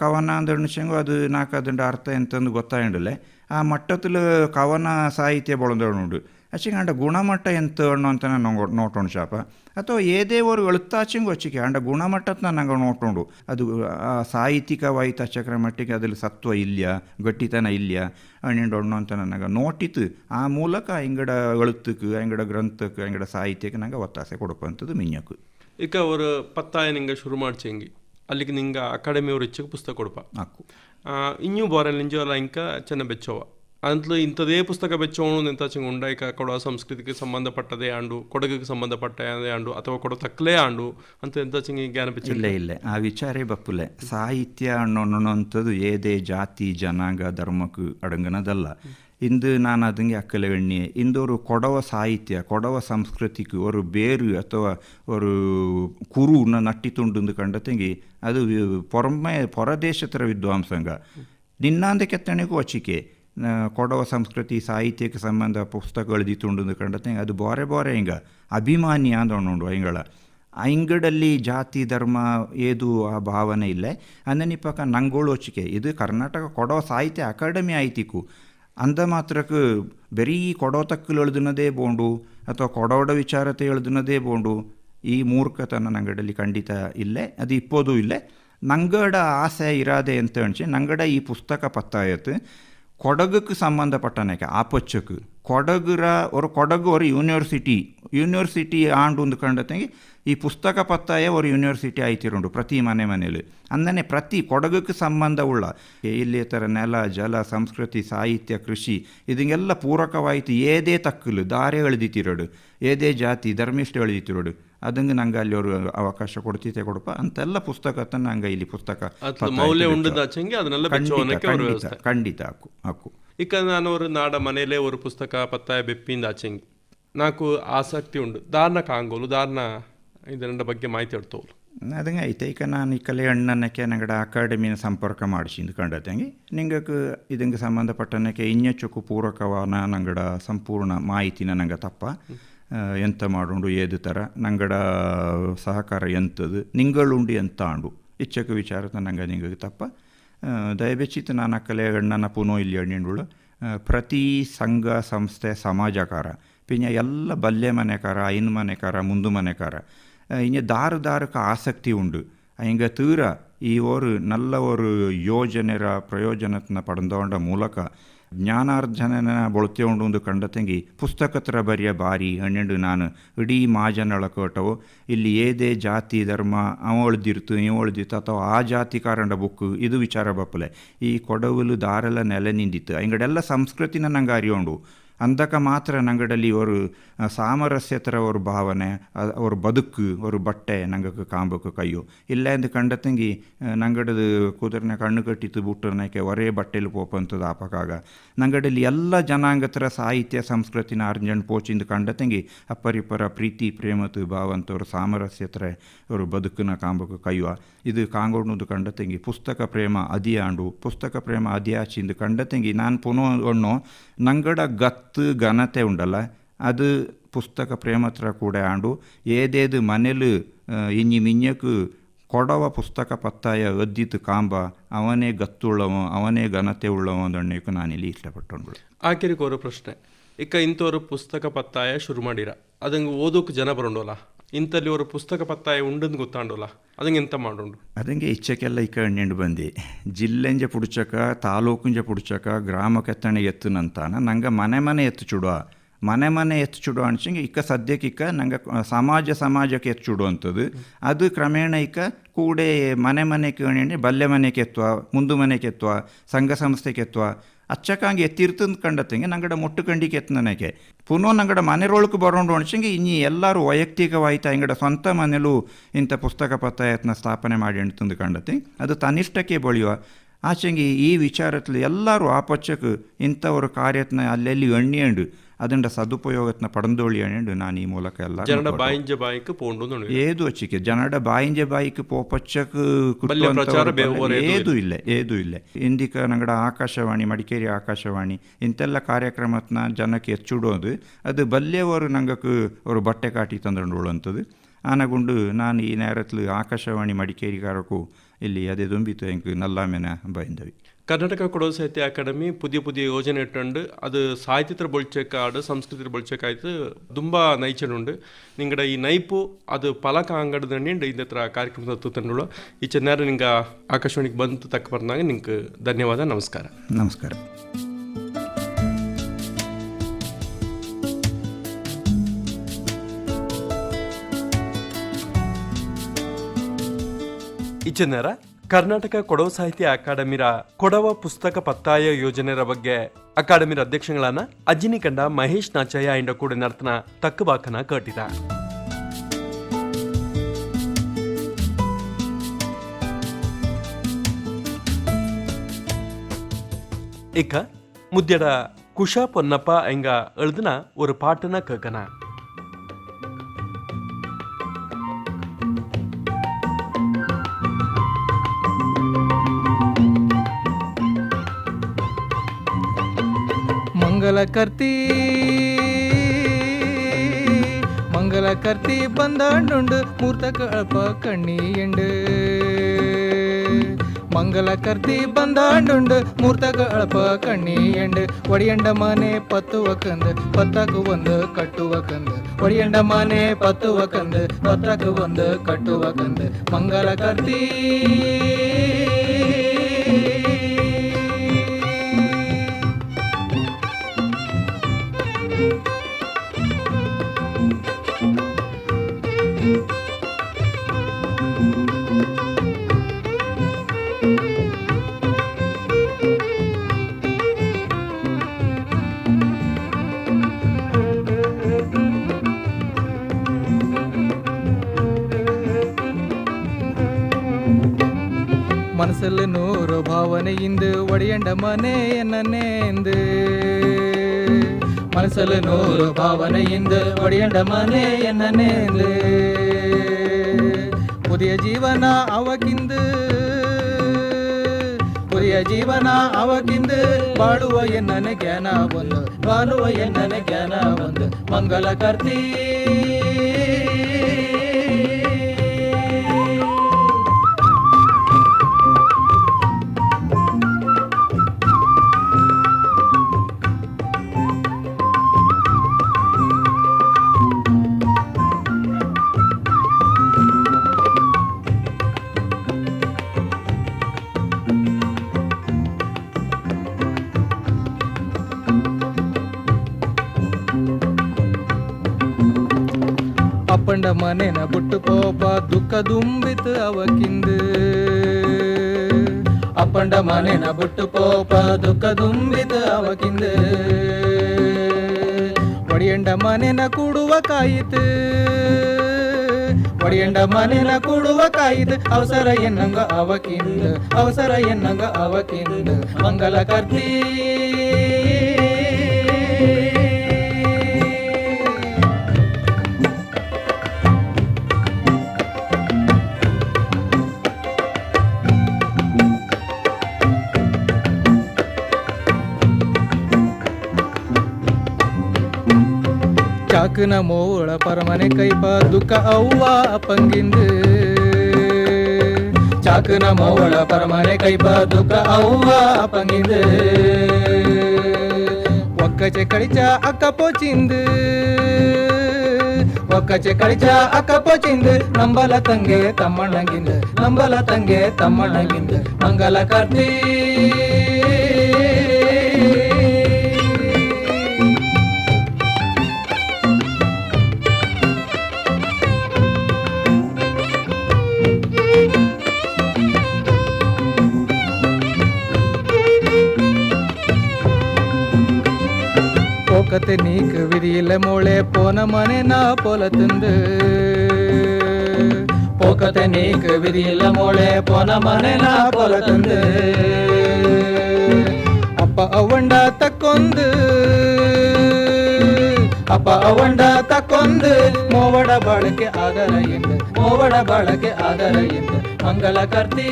ಕವನ ಅಂದಣಿಸಂಗು ಅದು ನಾಲ್ಕು ಅದಂಡ ಅರ್ಥ ಎಂತಂದು ಗೊತ್ತಾಯಂಡಲೆ ಆ ಮಟ್ಟದಲ್ಲಿ ಕವನ ಸಾಹಿತ್ಯ ಬಳಂದು ಆಚೆ ಅಂಡ ಗುಣಮಟ್ಟ ಎಂತ ಅಣ್ಣ ಅಂತ ನಾನು ನೋಟೋಣ ಶಾಪ. ಅಥವಾ ಏದೇ ಅವರು ಎಳುತ್ತಾಚಂಗು ಹಚ್ಚಿಕೆ ಅಂಡ ಗುಣಮಟ್ಟದ ನಂಗೆ ನೋಡ್ಕೊಂಡು ಅದು ಆ ಸಾಹಿತ್ಯಿಕವಾಯ್ತು ಚಕ್ರ ಮಟ್ಟಿಗೆ ಅದ್ರಲ್ಲಿ ಸತ್ವ ಇಲ್ಲ ಗಟ್ಟಿತನ ಇಲ್ಲ ಅಣ್ಣಿಂಡೊಣ್ಣು ಅಂತ ನನಗೆ ನೋಟಿತು. ಆ ಮೂಲಕ ಹಿಂಗಡ ಎಳುತ್ತಕ್ಕೆ ಹಿಂಗಡ ಗ್ರಂಥಕ್ಕೆ ಹಿಂಗಡ ಸಾಹಿತ್ಯಕ್ಕೆ ನಂಗೆ ಒತ್ತಾಸೆ ಅಂತದು ಮಿಂಜಕ್ಕು ಈಗ ಅವರು ಪತ್ತಾಯ ನಿಂಗೆ ಶುರು ಮಾಡ್ಚಂಗಿ ಅಲ್ಲಿಗೆ ನಿಂಗೆ ಅಕಾಡೆಮಿ ಅವ್ರು ಹೆಚ್ಚಿಗೆ ಪುಸ್ತಕ ಕೊಡಪ್ಪ ಹಾಕು ಇನ್ನೂ ಬೋರಲ್ಲಿ ನಿಂಜೋಲ್ಲ ಇಂಕ ಚೆನ್ನ ಬೆಚ್ಚವ అందులో ఇంతదే పుస్తక బెచ్చోను ఎంతాచింగ్ ఉండాయి కాకూడ సంస్కృతికి సంబంధపట్టదే ఆండు ಕೊಡಗಿಗೆ ಸಂಬಂಧಪಟ್ಟದೇ ಆಂಡು, ಅಥವಾ ಕೊಡ ತಕ್ಕಲೇ ಆಂಡು ಅಂತ ಎಂತಾಚಿಂಗ್ ಜ್ಞಾನಪಿಚ್ಚ ಇಲ್ಲ ಇಲ್ಲ. ಆ ವಿಚಾರೇ ಬಪ್ಪುಲೆ. ಸಾಹಿತ್ಯ ಅನ್ನೋಣಂಥದ್ದು ಏದೇ ಜಾತಿ, ಜನಾಂಗ, ಧರ್ಮಕ್ಕೂ ಅಡಂಗನದಲ್ಲ. ಇಂದು ನಾನು ಅದಂಗೆ ಅಕ್ಕಲೆ ಎಣ್ಣೆ. ಇಂದೊರು ಕೊಡವ ಸಾಹಿತ್ಯ, ಕೊಡವ ಸಂಸ್ಕೃತಿಗೆ ಅವರು ಬೇರು ಅಥವಾ ಅವರು ಕುರುನ ನಟ್ಟಿ ತುಂಡು ಕಂಡತೆಂಗಿ ಅದು ಪೊರಮೆ, ಪರದೇಶತರ ವಿದ್ವಾಂಸಂಗ. ನಿನ್ನಾಂದ ಕೆತ್ತನೆಗೂ ಅಚಿಕೆ. ಕೊಡವ ಸಂಸ್ಕೃತಿ, ಸಾಹಿತ್ಯಕ್ಕೆ ಸಂಬಂಧ ಪುಸ್ತಕಗಳು ದಿತ್ತುಂಡು ಕಂಡತೆ. ಅದು ಬೋರೆ ಬೋರೆ ಹಿಂಗ? ಅಭಿಮಾನಿ ಅಂದೋಣುಂಡು ಹಿಂಗಳ? ಅಂಗಡಲ್ಲಿ ಜಾತಿ, ಧರ್ಮ, ಏದು ಆ ಭಾವನೆ ಇಲ್ಲ. ಅಂದನಿಪ್ಪಕ ನಂಗೋಳೋಚಿಕೆ. ಇದು ಕರ್ನಾಟಕ ಕೊಡವ ಸಾಹಿತ್ಯ ಅಕಾಡೆಮಿ ಆಯ್ತಿಕ್ಕು. ಅಂದ ಮಾತ್ರಕ್ಕೆ ಬರೀ ಕೊಡೋ ತಕ್ಕಲು ಎಳ್ದಿನದೇ ಬೋಂಡು, ಅಥವಾ ಕೊಡೋಡ ವಿಚಾರತೆ ಎಳ್ದಿನದೇ ಬೋಂಡು, ಈ ಮೂರ್ಖತನ ನಂಗಡಲ್ಲಿ ಖಂಡಿತ ಇಲ್ಲ. ಅದು ಇಪ್ಪೋದು ಇಲ್ಲೇ. ನಂಗಡ ಆಸೆ ಇರಾದೆ ಅಂತ ಅನ್ಸಿ ನಂಗಡ ಈ ಪುಸ್ತಕ ಪತ್ತಾಯತ್ತು കൊടകുക്ക് ಸಂಬಂಧಪಟ್ಟನಕ್ಕೆ ಆಪೊಚ್ಚಕು ಕೊಡಗುರ ಅವರು, ಕೊಡಗು ಅವರು ಯೂನಿವರ್ಸಿಟಿ ಯೂನಿವರ್ಸಿಟಿ ಆಂಡು ಒಂದು ಕಂಡತೆಗೆ ಈ ಪುಸ್ತಕ ಪತ್ತಾಯ ಅವರು ಯೂನಿವರ್ಸಿಟಿ ಆಯ್ತಿರುಂಡು ಪ್ರತಿ ಮನೆ ಮನೇಲಿ ಅಂದನೆ ಪ್ರತಿ ಕೊಡಗಕ್ಕೆ ಸಂಬಂಧ ಉಳ್ಳ ಇಲ್ಲಿ ಥರ ನೆಲ, ಜಲ, ಸಂಸ್ಕೃತಿ, ಸಾಹಿತ್ಯ, ಕೃಷಿ ಇದನ್ನೆಲ್ಲ ಪೂರಕವಾಯಿತು. ಏದೇ ತಕ್ಕಲು ದಾರೆ ಎಳೆದಿತ್ತಿರೋಡು ಏದೇ ಜಾತಿ ಧರ್ಮಿಷ್ಠ ಎಳೆದಿತ್ತಿರೋಡು ಅದಂಗೆ ನಂಗೆ ಅಲ್ಲಿ ಅವರು ಅವಕಾಶ ಕೊಡ್ತೈತೆ ಕೊಡಪ್ಪ ಅಂತೆಲ್ಲ ಪುಸ್ತಕ ನಂಗೆ ಇಲ್ಲಿ ಪುಸ್ತಕ ಮೌಲ್ಯ ಉಂಡದಾಚಂಗೆ ಅದನ್ನೆಲ್ಲ ಖಂಡಿತ ಖಂಡಿತ ಹಾಕು ಹಾಕು. ಈಗ ನಾನು ಅವರು ನಾಡ ಮನೆಯಲ್ಲೇ ಒಂದು ಪುಸ್ತಕ ಪತ್ತಾಯ ಬೆಪ್ಪಿಂದ ಆಚೆಂಗೆ. ನಾಲ್ಕು ಆಸಕ್ತಿ ಉಂಡು. ದಾರ್ನ ಕಾಂಗೋಲು ದಾರ್ನ ಇದರ ಬಗ್ಗೆ ಮಾಹಿತಿ ಇಡ್ತೋಲು ಅದಂಗೆ ಐತೆ ಈಗ ನಾನು ಈ ಕಲೆ ಅಣ್ಣನಕ್ಕೆ ನಂಗಡ ಅಕಾಡೆಮಿನ ಸಂಪರ್ಕ ಮಾಡಿಸಿಂದು ಕಂಡತಂಗೆ. ನಿಂಗಕ್ಕೆ ಇದಂಗೆ ಸಂಬಂಧಪಟ್ಟನಕ್ಕೆ ಪೂರಕವ ಪೂರಕವಾದ ನಂಗಡ ಸಂಪೂರ್ಣ ಮಾಹಿತಿನ ನಂಗೆ ತಪ್ಪ. ಎಂತ ಮಾಡುಂಡು, ಏದು ತರ. ನಂಗಡ ಸಹಕಾರ ಎಂತದು? ನಿಂಗಳುಂಡು ಎಂತ ಆಂಡು ಇಚ್ಛಕ ವಿಚಾರ ನಂಗೆ ನಿಂಗೆ ತಪ್ಪ. ದಯಬೆಚ್ಚಿತ್ತು ನಾನು ಕಲೆ ಅಣ್ಣನ ಪುನೋ ಇಲ್ಲಿ ಅಣ್ಣಿಂಡುಳು. ಪ್ರತಿ ಸಂಘ, ಸಂಸ್ಥೆ, ಸಮಾಜಕಾರ ಪಿಂಜ ಎಲ್ಲ ಬಲ್ಯ ಮನೆಕಾರ, ಐನ್ ಮನೆಕಾರ, ಮುಂದು ಮನೆಕಾರ ಇನ್ನು ದಾರು ದಾರಕ ಆಸಕ್ತಿ ಉಂಡು. ಹಿಂಗೆ ತೀರ ಈ ಓರು ನಲ್ಲ ಒಂದು ಯೋಜನೆರ ಪ್ರಯೋಜನತನ ಪಡೆದೊಂಡ ಮೂಲಕ ಜ್ಞಾನಾರ್ಜನೆನ ಒಂದು ಕಂಡತಂಗಿ ಪುಸ್ತಕತ್ರ ಬರಿಯ ಬಾರಿ ಹಣ್ಣೆಂಡು ನಾನು ಇಡೀ ಮಾಜನಳ ಕೋಟವು ಇಲ್ಲಿ ಏದೇ ಜಾತಿ ಧರ್ಮ ಅವಳ್ದಿರ್ತು ಇವಳ್ದಿತ್ತು ಅಥವಾ ಆ ಜಾತಿ ಕಾರಣ ಬುಕ್ ಇದು ವಿಚಾರ ಬಪ್ಪಲೆ ಈ ಕೊಡವಲು ದಾರೆಲ್ಲ ನೆಲೆ ನಿಂದಿತ್ತು ಹಿಂಗಡೆಲ್ಲ ಸಂಸ್ಕೃತಿನ ನಂಗೆ ಅರಿಯೋಂಡು ಅಂದಕ ಮಾತ್ರ ನಂಗಡಲ್ಲಿ ಅವರು ಸಾಮರಸ್ಯ ಥರ ಅವ್ರ ಭಾವನೆ ಅವ್ರ ಬದುಕು, ಅವ್ರ ಬಟ್ಟೆ ನಂಗೆ ಕಾಂಬಕ್ಕೆ ಕೈಯೋ. ಇಲ್ಲ ಎಂದು ಕಂಡ ತಂಗಿ ನಂಗಡದು ಕೂದರನ ಕಣ್ಣು ಕಟ್ಟಿತ್ತು ಬಿಟ್ಟರನಕ್ಕೆ ಒರೇ ಬಟ್ಟೆಲಿ ಪೋಪಂತದ ಆಪಕ್ಕಾಗ. ನಂಗಡಲ್ಲಿ ಎಲ್ಲ ಜನಾಂಗತರ ಸಾಹಿತ್ಯ, ಸಂಸ್ಕೃತಿನ ಅರ್ಜನ್ ಪೋಚಿಂದು ಕಂಡ ತಂಗಿ ಅಪ್ಪರಿಪ್ಪರ ಪ್ರೀತಿ ಪ್ರೇಮತು ಭಾವಂತವ್ರ ಸಾಮರಸ್ಯ ಥರ ಅವ್ರ ಬದುಕನ್ನ ಕಾಂಬಕ್ಕೆ ಕೈಯುವ ಇದು ಕಾಂಗೋಡ್ನದು ಕಂಡ ತಂಗಿ, ಪುಸ್ತಕ ಪ್ರೇಮ ಅದಿಯಾಂಡು, ಪುಸ್ತಕ ಪ್ರೇಮ ಅದಿಯಾಚಿಂದು ಕಂಡ ತಂಗಿ, ನಾನು ಪುನಃ ನಂಗಡ ಗತ್ ಅತ್ತು ಘನತೆ ಉಂಡಲ್ಲ ಅದು ಪುಸ್ತಕ ಪ್ರೇಮತ್ರ ಕೂಡ ಆಂಡು ಏದೇದು ಮನೆಲು ಇಂಜಿ ಮಿಂಜಕು ಕೊಡವ ಪುಸ್ತಕ ಪತ್ತಾಯ ಒದ್ದಿತ್ತು ಕಾಂಬ ಅವನೇ ಗತ್ತುಳ್ಳವ ಅವನೇ ಘನತೆ ಉಳ್ಳವ ಅಂದಣ್ಣಕ್ಕೆ ನಾನಿಲ್ಲಿ ಇಷ್ಟಪಟ್ಟು ಆಕೆರಿಗೆ ಓರೋ ಪ್ರಶ್ನೆ ಇಕ್ಕ ಇಂಥವ್ರು ಪುಸ್ತಕ ಪತ್ತಾಯ ಶುರು ಮಾಡಿರ ಅದಂಗೆ ಓದೋಕೆ ಜನ ಬರೋಲ್ಲ ಇಂಥಲ್ಲಿ ಅವರು ಪುಸ್ತಕ ಪತ್ತಾಯ ಉಂಡಂದು ಗೊತ್ತಾಂಡೋಲ್ಲ? ಅದಂಗೆ ಎಂತ ಮಾಡುಂಡು ಅದಂಗೆ ಇಚ್ಚಕ್ಕೆಲ್ಲ ಈ ಕಣ್ಣಿಂಡು ಬಂದು. ಜಿಲ್ಲೆಂಜ ಪುಡ್ಚಕ, ತಾಲೂಕುಂಜ ಪುಡ್ಚಕ, ಗ್ರಾಮ ಕೆತ್ತಣೆ ಎತ್ತುನಂತಾನ ನಂಗೆ ಮನೆ ಮನೆ ಎತ್ತು ಚುಡುವ ಮನೆ ಮನೆ ಎತ್ತು ಚುಡುವ ಅನ್ಸಂಗೆ ಇಕ್ಕ ಸದ್ಯಕ್ಕೆ ಇಕ್ಕ ನಂಗೆ ಸಮಾಜ ಸಮಾಜಕ್ಕೆ ಎತ್ತು ಚುಡುವಂಥದ್ದು ಅದು ಕ್ರಮೇಣ ಇಕ್ಕ ಕೂಡೆ ಮನೆ ಮನೆ ಕೇಳಿ ಬಲ್ಲೆ ಮನೆ ಕೆತ್ತುವ ಮುಂದು ಮನೆ ಕೆತ್ತುವ ಸಂಘ ಸಂಸ್ಥೆ ಕೆತ್ತುವ ಅಚ್ಚಕಾಂಗೆ ಎತ್ತಿರ್ತಂದು ಕಂಡತ್ತಂಗೆ ನಂಗಡ ಮೊಟ್ಟು ಕಂಡಿಕೆ ಎತ್ತ ನನಗೆ ಪುನಃ ನಂಗಡ ಮನೆರೊಳಕ್ಕೆ ಬರೋಂಡು ಅನ್ಸಂಗೆ ಇನ್ನಿ ಎಲ್ಲರೂ ವೈಯಕ್ತಿಕವಾಯ್ತ ಹಿಂಗಡ ಸ್ವಂತ ಮನೆಯಲ್ಲೂ ಇಂಥ ಪುಸ್ತಕ ಪತ್ತಾಯತ್ನ ಸ್ಥಾಪನೆ ಮಾಡಿ ಅಂತಂದು ಕಂಡತಿ ಅದು ತನಿಷ್ಠಕ್ಕೆ ಬಳಿಯುವ. ಆಚೆಂಗೆ ಈ ವಿಚಾರದಲ್ಲಿ ಎಲ್ಲರೂ ಆ ಪಚ್ಚಕ್ಕೆ ಇಂಥವ್ರ ಕಾರ್ಯತ್ನ ಅಲ್ಲೆಲ್ಲಿ ಎಣ್ಣಿಯಂಡು. അതിന്റെ സദുപയോഗത്തിന് പടന്തോളിയാണ് ഞാൻ ഈ മൂലക്ക് ജനട ജനയുടെ ബായിഞ്ച ബായിക്ക് പോകണ്ടെന്നു ഏതു വെച്ചിക്ക്? ജനയുടെ ബായിക്ക് പോപ്പച്ചക്ക് ഏതുമില്ല. ഏതുമില്ല ഇന്ത്യയ്ക്ക് ഞങ്ങളുടെ ആകാശവാണി മടിക്കേരി ആകാശവാണി ഇന്തല്ല കാര്യക്രമത്തിന് ജനക്ക് എച്ചിടുന്നത്. അത് ബല്യവറ് ഞങ്ങൾക്ക് ഒരു ബട്ടെ കാട്ടി തന്നിട്ടുള്ളത് ആനകൊണ്ട് ഞാൻ ഈ നേരത്തിൽ ആകാശവാണി മടിക്കേരിക്കാരക്കോ ഇല്ല അത് തുമ്പിത്തോ എനിക്ക് നല്ലാമേന ബൈന്ദവി ಕರ್ನಾಟಕ ಕೊಡವ ಸಾಹಿತ್ಯ ಅಕಾಡೆಮಿ ಪುದಿಯ ಪುದಿಯ ಯೋಜನೆ ಇಟ್ಟುಂಡು ಅದು ಸಾಹಿತ್ಯತ್ರ ಬೊಳ್ಚೆಕ್ಕಾಡು ಸಂಸ್ಕೃತಿ ಬೊಳ್ಚೆಕ್ಕಾಯ್ತು ತುಂಬ ಉಂಡು ನಿಂಗಡ ಈ ನೈಪು ಅದು ಪಲಕ ಅಂಗಡದಂಡು ಇಂದ ಹತ್ರ ಕಾರ್ಯಕ್ರಮದ ತುತ್ತಂಡುಳು ಈ ಚೆನ್ನಾರು ನಿಂಗೆ ಆಕಾಶವಾಣಿಗೆ ಬಂತು ತಕ್ಕ ಬರ್ನಾಗ ನಿಂಗೆ ಧನ್ಯವಾದ ನಮಸ್ಕಾರ. ನಮಸ್ಕಾರ. ಇಚ್ಚನೇರ ಕರ್ನಾಟಕ ಕೊಡವ ಸಾಹಿತ್ಯ ಅಕಾಡೆಮಿರ ಕೊಡವ ಪುಸ್ತಕ ಪತ್ತಾಯ ಯೋಜನೆರ ಬಗ್ಗೆ ಅಕಾಡೆಮಿರ ಅಧ್ಯಕ್ಷಗಳಾನ ಅಜ್ಜಿನಿ ಕಂಡ ಮಹೇಶ್ ನಾಚಯ್ಯ ಇಂಡ ಕೂಡ ನರ್ತನ ತಕ್ಕಬಾಕನ ಕಟ್ಟಿದ ಇಕ್ಕ ಮುದ್ಯಡ ಕುಶಾ ಪೊನ್ನಪ್ಪ ಎಂಗ ಎಳ್ದನ ஒரு பாட்டுன கேட்கன ಮಂಗಲಕರ್ತಿ ಮಂಗಲಕರ್ತಿ ಬಂದಾಂಡುಂಡು ಮೂರ್ತ ಕಳಪ ಕಣ್ಣಿ ಎಂಡು ಮಂಗಲಕರ್ತಿ ಬಂದಾಂಡುಂಡು ಮೂರ್ತ ಕಳಪ ಕಣ್ಣಿ ಎಂಡು ಒಡಿಯಂಡ ಮನೆ ಪತ್ತುವ ಕಂದು ಪತ್ತಕು ಒಂದು ಕಟ್ಟುವ ಕಂದು ಒಡಿಯಂಡ ಮನೆ ಪತ್ತುವ ಕಂದು ಪತ್ತಕು ಒಂದು ಕಟ್ಟುವ ಭಾವನೆಯಿಂದ ಒಡೆಯಂಡ ಮನೆಯನ್ನೇಂದು ಮನಸ್ಸಲ್ಲಿ ನೂರು ಭಾವನೆಯಿಂದ ಒಡೆಯಂಡ ಮನೆಯನ್ನೇಂದು ಪುದಿಯ ಜೀವನ ಅವಕಿಂದು ಪುರಿಯ ಜೀವನ ಅವಕಿಂದು ಬಾಳುವ ಎನ್ನನೆ ಜ್ಞಾನ ಒಂದು ಬಾಳುವ ಎನ್ನನೆ ಜ್ಞಾನ ಒಂದು ಮಂಗಲ ಕರ್ತಿ ಅಪ್ಪಂಡ ಮನೆನ ಬಿಟ್ಟು ಪೋಪ ದುಃಖ ದುಂಬಿತು ಅವಕಿಂದು ಅಪ್ಪಂಡ ಮನೆನ ಬಿಟ್ಟು ಪೋಪ ದುಃಖ ದುಂಬಿತು ಅವಕಿಂದು ಒಡಿಯಂಡ ಮನೆನ ಕೂಡುವ ಕಾಯಿತು ಒಡಿಯಂಡ ಮನೆನ ಕೂಡುವ ಕಾಯಿತು ಅವಸರ ಎನ್ನಂಗ ಅವಕಿಂದು ಅವಸರ ಎನ್ನಂಗ ಅವಕಿಂದು ಮಂಗಲ ಕರ್ತಿ ಚಾಕನ ಮೋಳ ಪರಮನೆ ಕೈಪ ದುಃಖ ಅವ್ವ ಪಂಗಿಂದು ಚಾಕನ ಮೋಳ ಪರಮನೆ ಕೈಪ ದುಃಖ ಅವ್ವ ಪಂಗಿಂದು ಒಕ್ಕಚೆ ಕಳಿಚ ಅಕ್ಕ ಪೋಚಿಂದು ಒಕ್ಕಚೆ ಕಳಿಚ ಅಕ್ಕ ಪೋಚಿಂದು ನಂಬಲ ತಂಗೆ ತಮ್ಮಣ್ಣಗಿಂದು ನಂಬಲ ತಂಗೆ ತಮ್ಮಣ್ಣಗಿಂದು ಮಂಗಲ ಕರ್ತಿ போக்கத்து நீக்கு விதியில மோளே போன மனே நான் போல திந்து போக்கத்தை நீக்கு விதியில மோளே போன மனே நான் போல திந்து ಅಪ್ಪ ಅವಂಡ ತಕ್ಕೊಂದು ಅಪ್ಪ ಅವಂಡ ತಕ್ಕೊಂದು ಮೋವಡ ಬಾಳಕೆ ಆದರ ಎಂದು ಮೋವಡ ಬಾಳಕೆ ಆದರ ಎಂದು ಮಂಗಳ ಕರ್ತಿ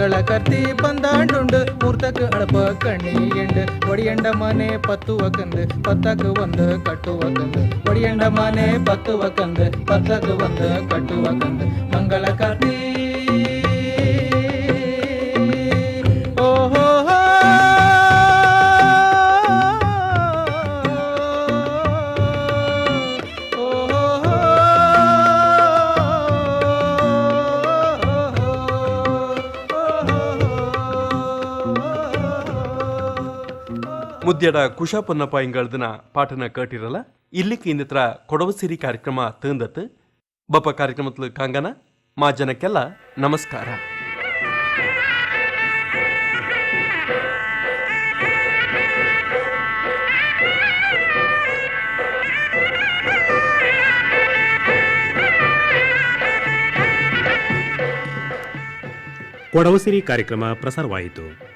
ಮಂಗಳ ಕರ್ತಿ ಬಂದಾಂಡುಂಡು ಮೂರ್ತಕ ಅಳಪ ಕಣ್ಣಿ ಎಂಡು ಒಡಿಯಂಡ ಮನೆ ಪತ್ತುವ ಕಂದು ಪತ್ತಕ ಒಂದು ಕಟ್ಟುವ ಕಂದು ಒಡಿಯಂಡ ಮನೆ ಪತ್ತುವ ಕಂದು ಪತ್ತಕ ಒಂದು ಕಟ್ಟುವ ಕಂದು ಮಂಗಳ ಕರ್ತಿ ಮುದ್ಯಡ ಕುಶ ಪೊನ್ನಪ್ಪ ಇಂಗಳದನ ಪಾಠನ ಕೇಟಿರಲ್ಲ ಇಲ್ಲಿಕ್ಕೆ ಕೊಡವ ಸಿರಿ ಕಾರ್ಯಕ್ರಮ ತಂದತ್ ಬಪ್ಪ ಕಾರ್ಯಕ್ರಮದ ಕಾಂಗನ, ಮಾ ಜನಕ್ಕೆಲ್ಲ ನಮಸ್ಕಾರ. ಕೊಡವಸಿರಿ ಕಾರ್ಯಕ್ರಮ ಪ್ರಸಾರವಾಯಿತು.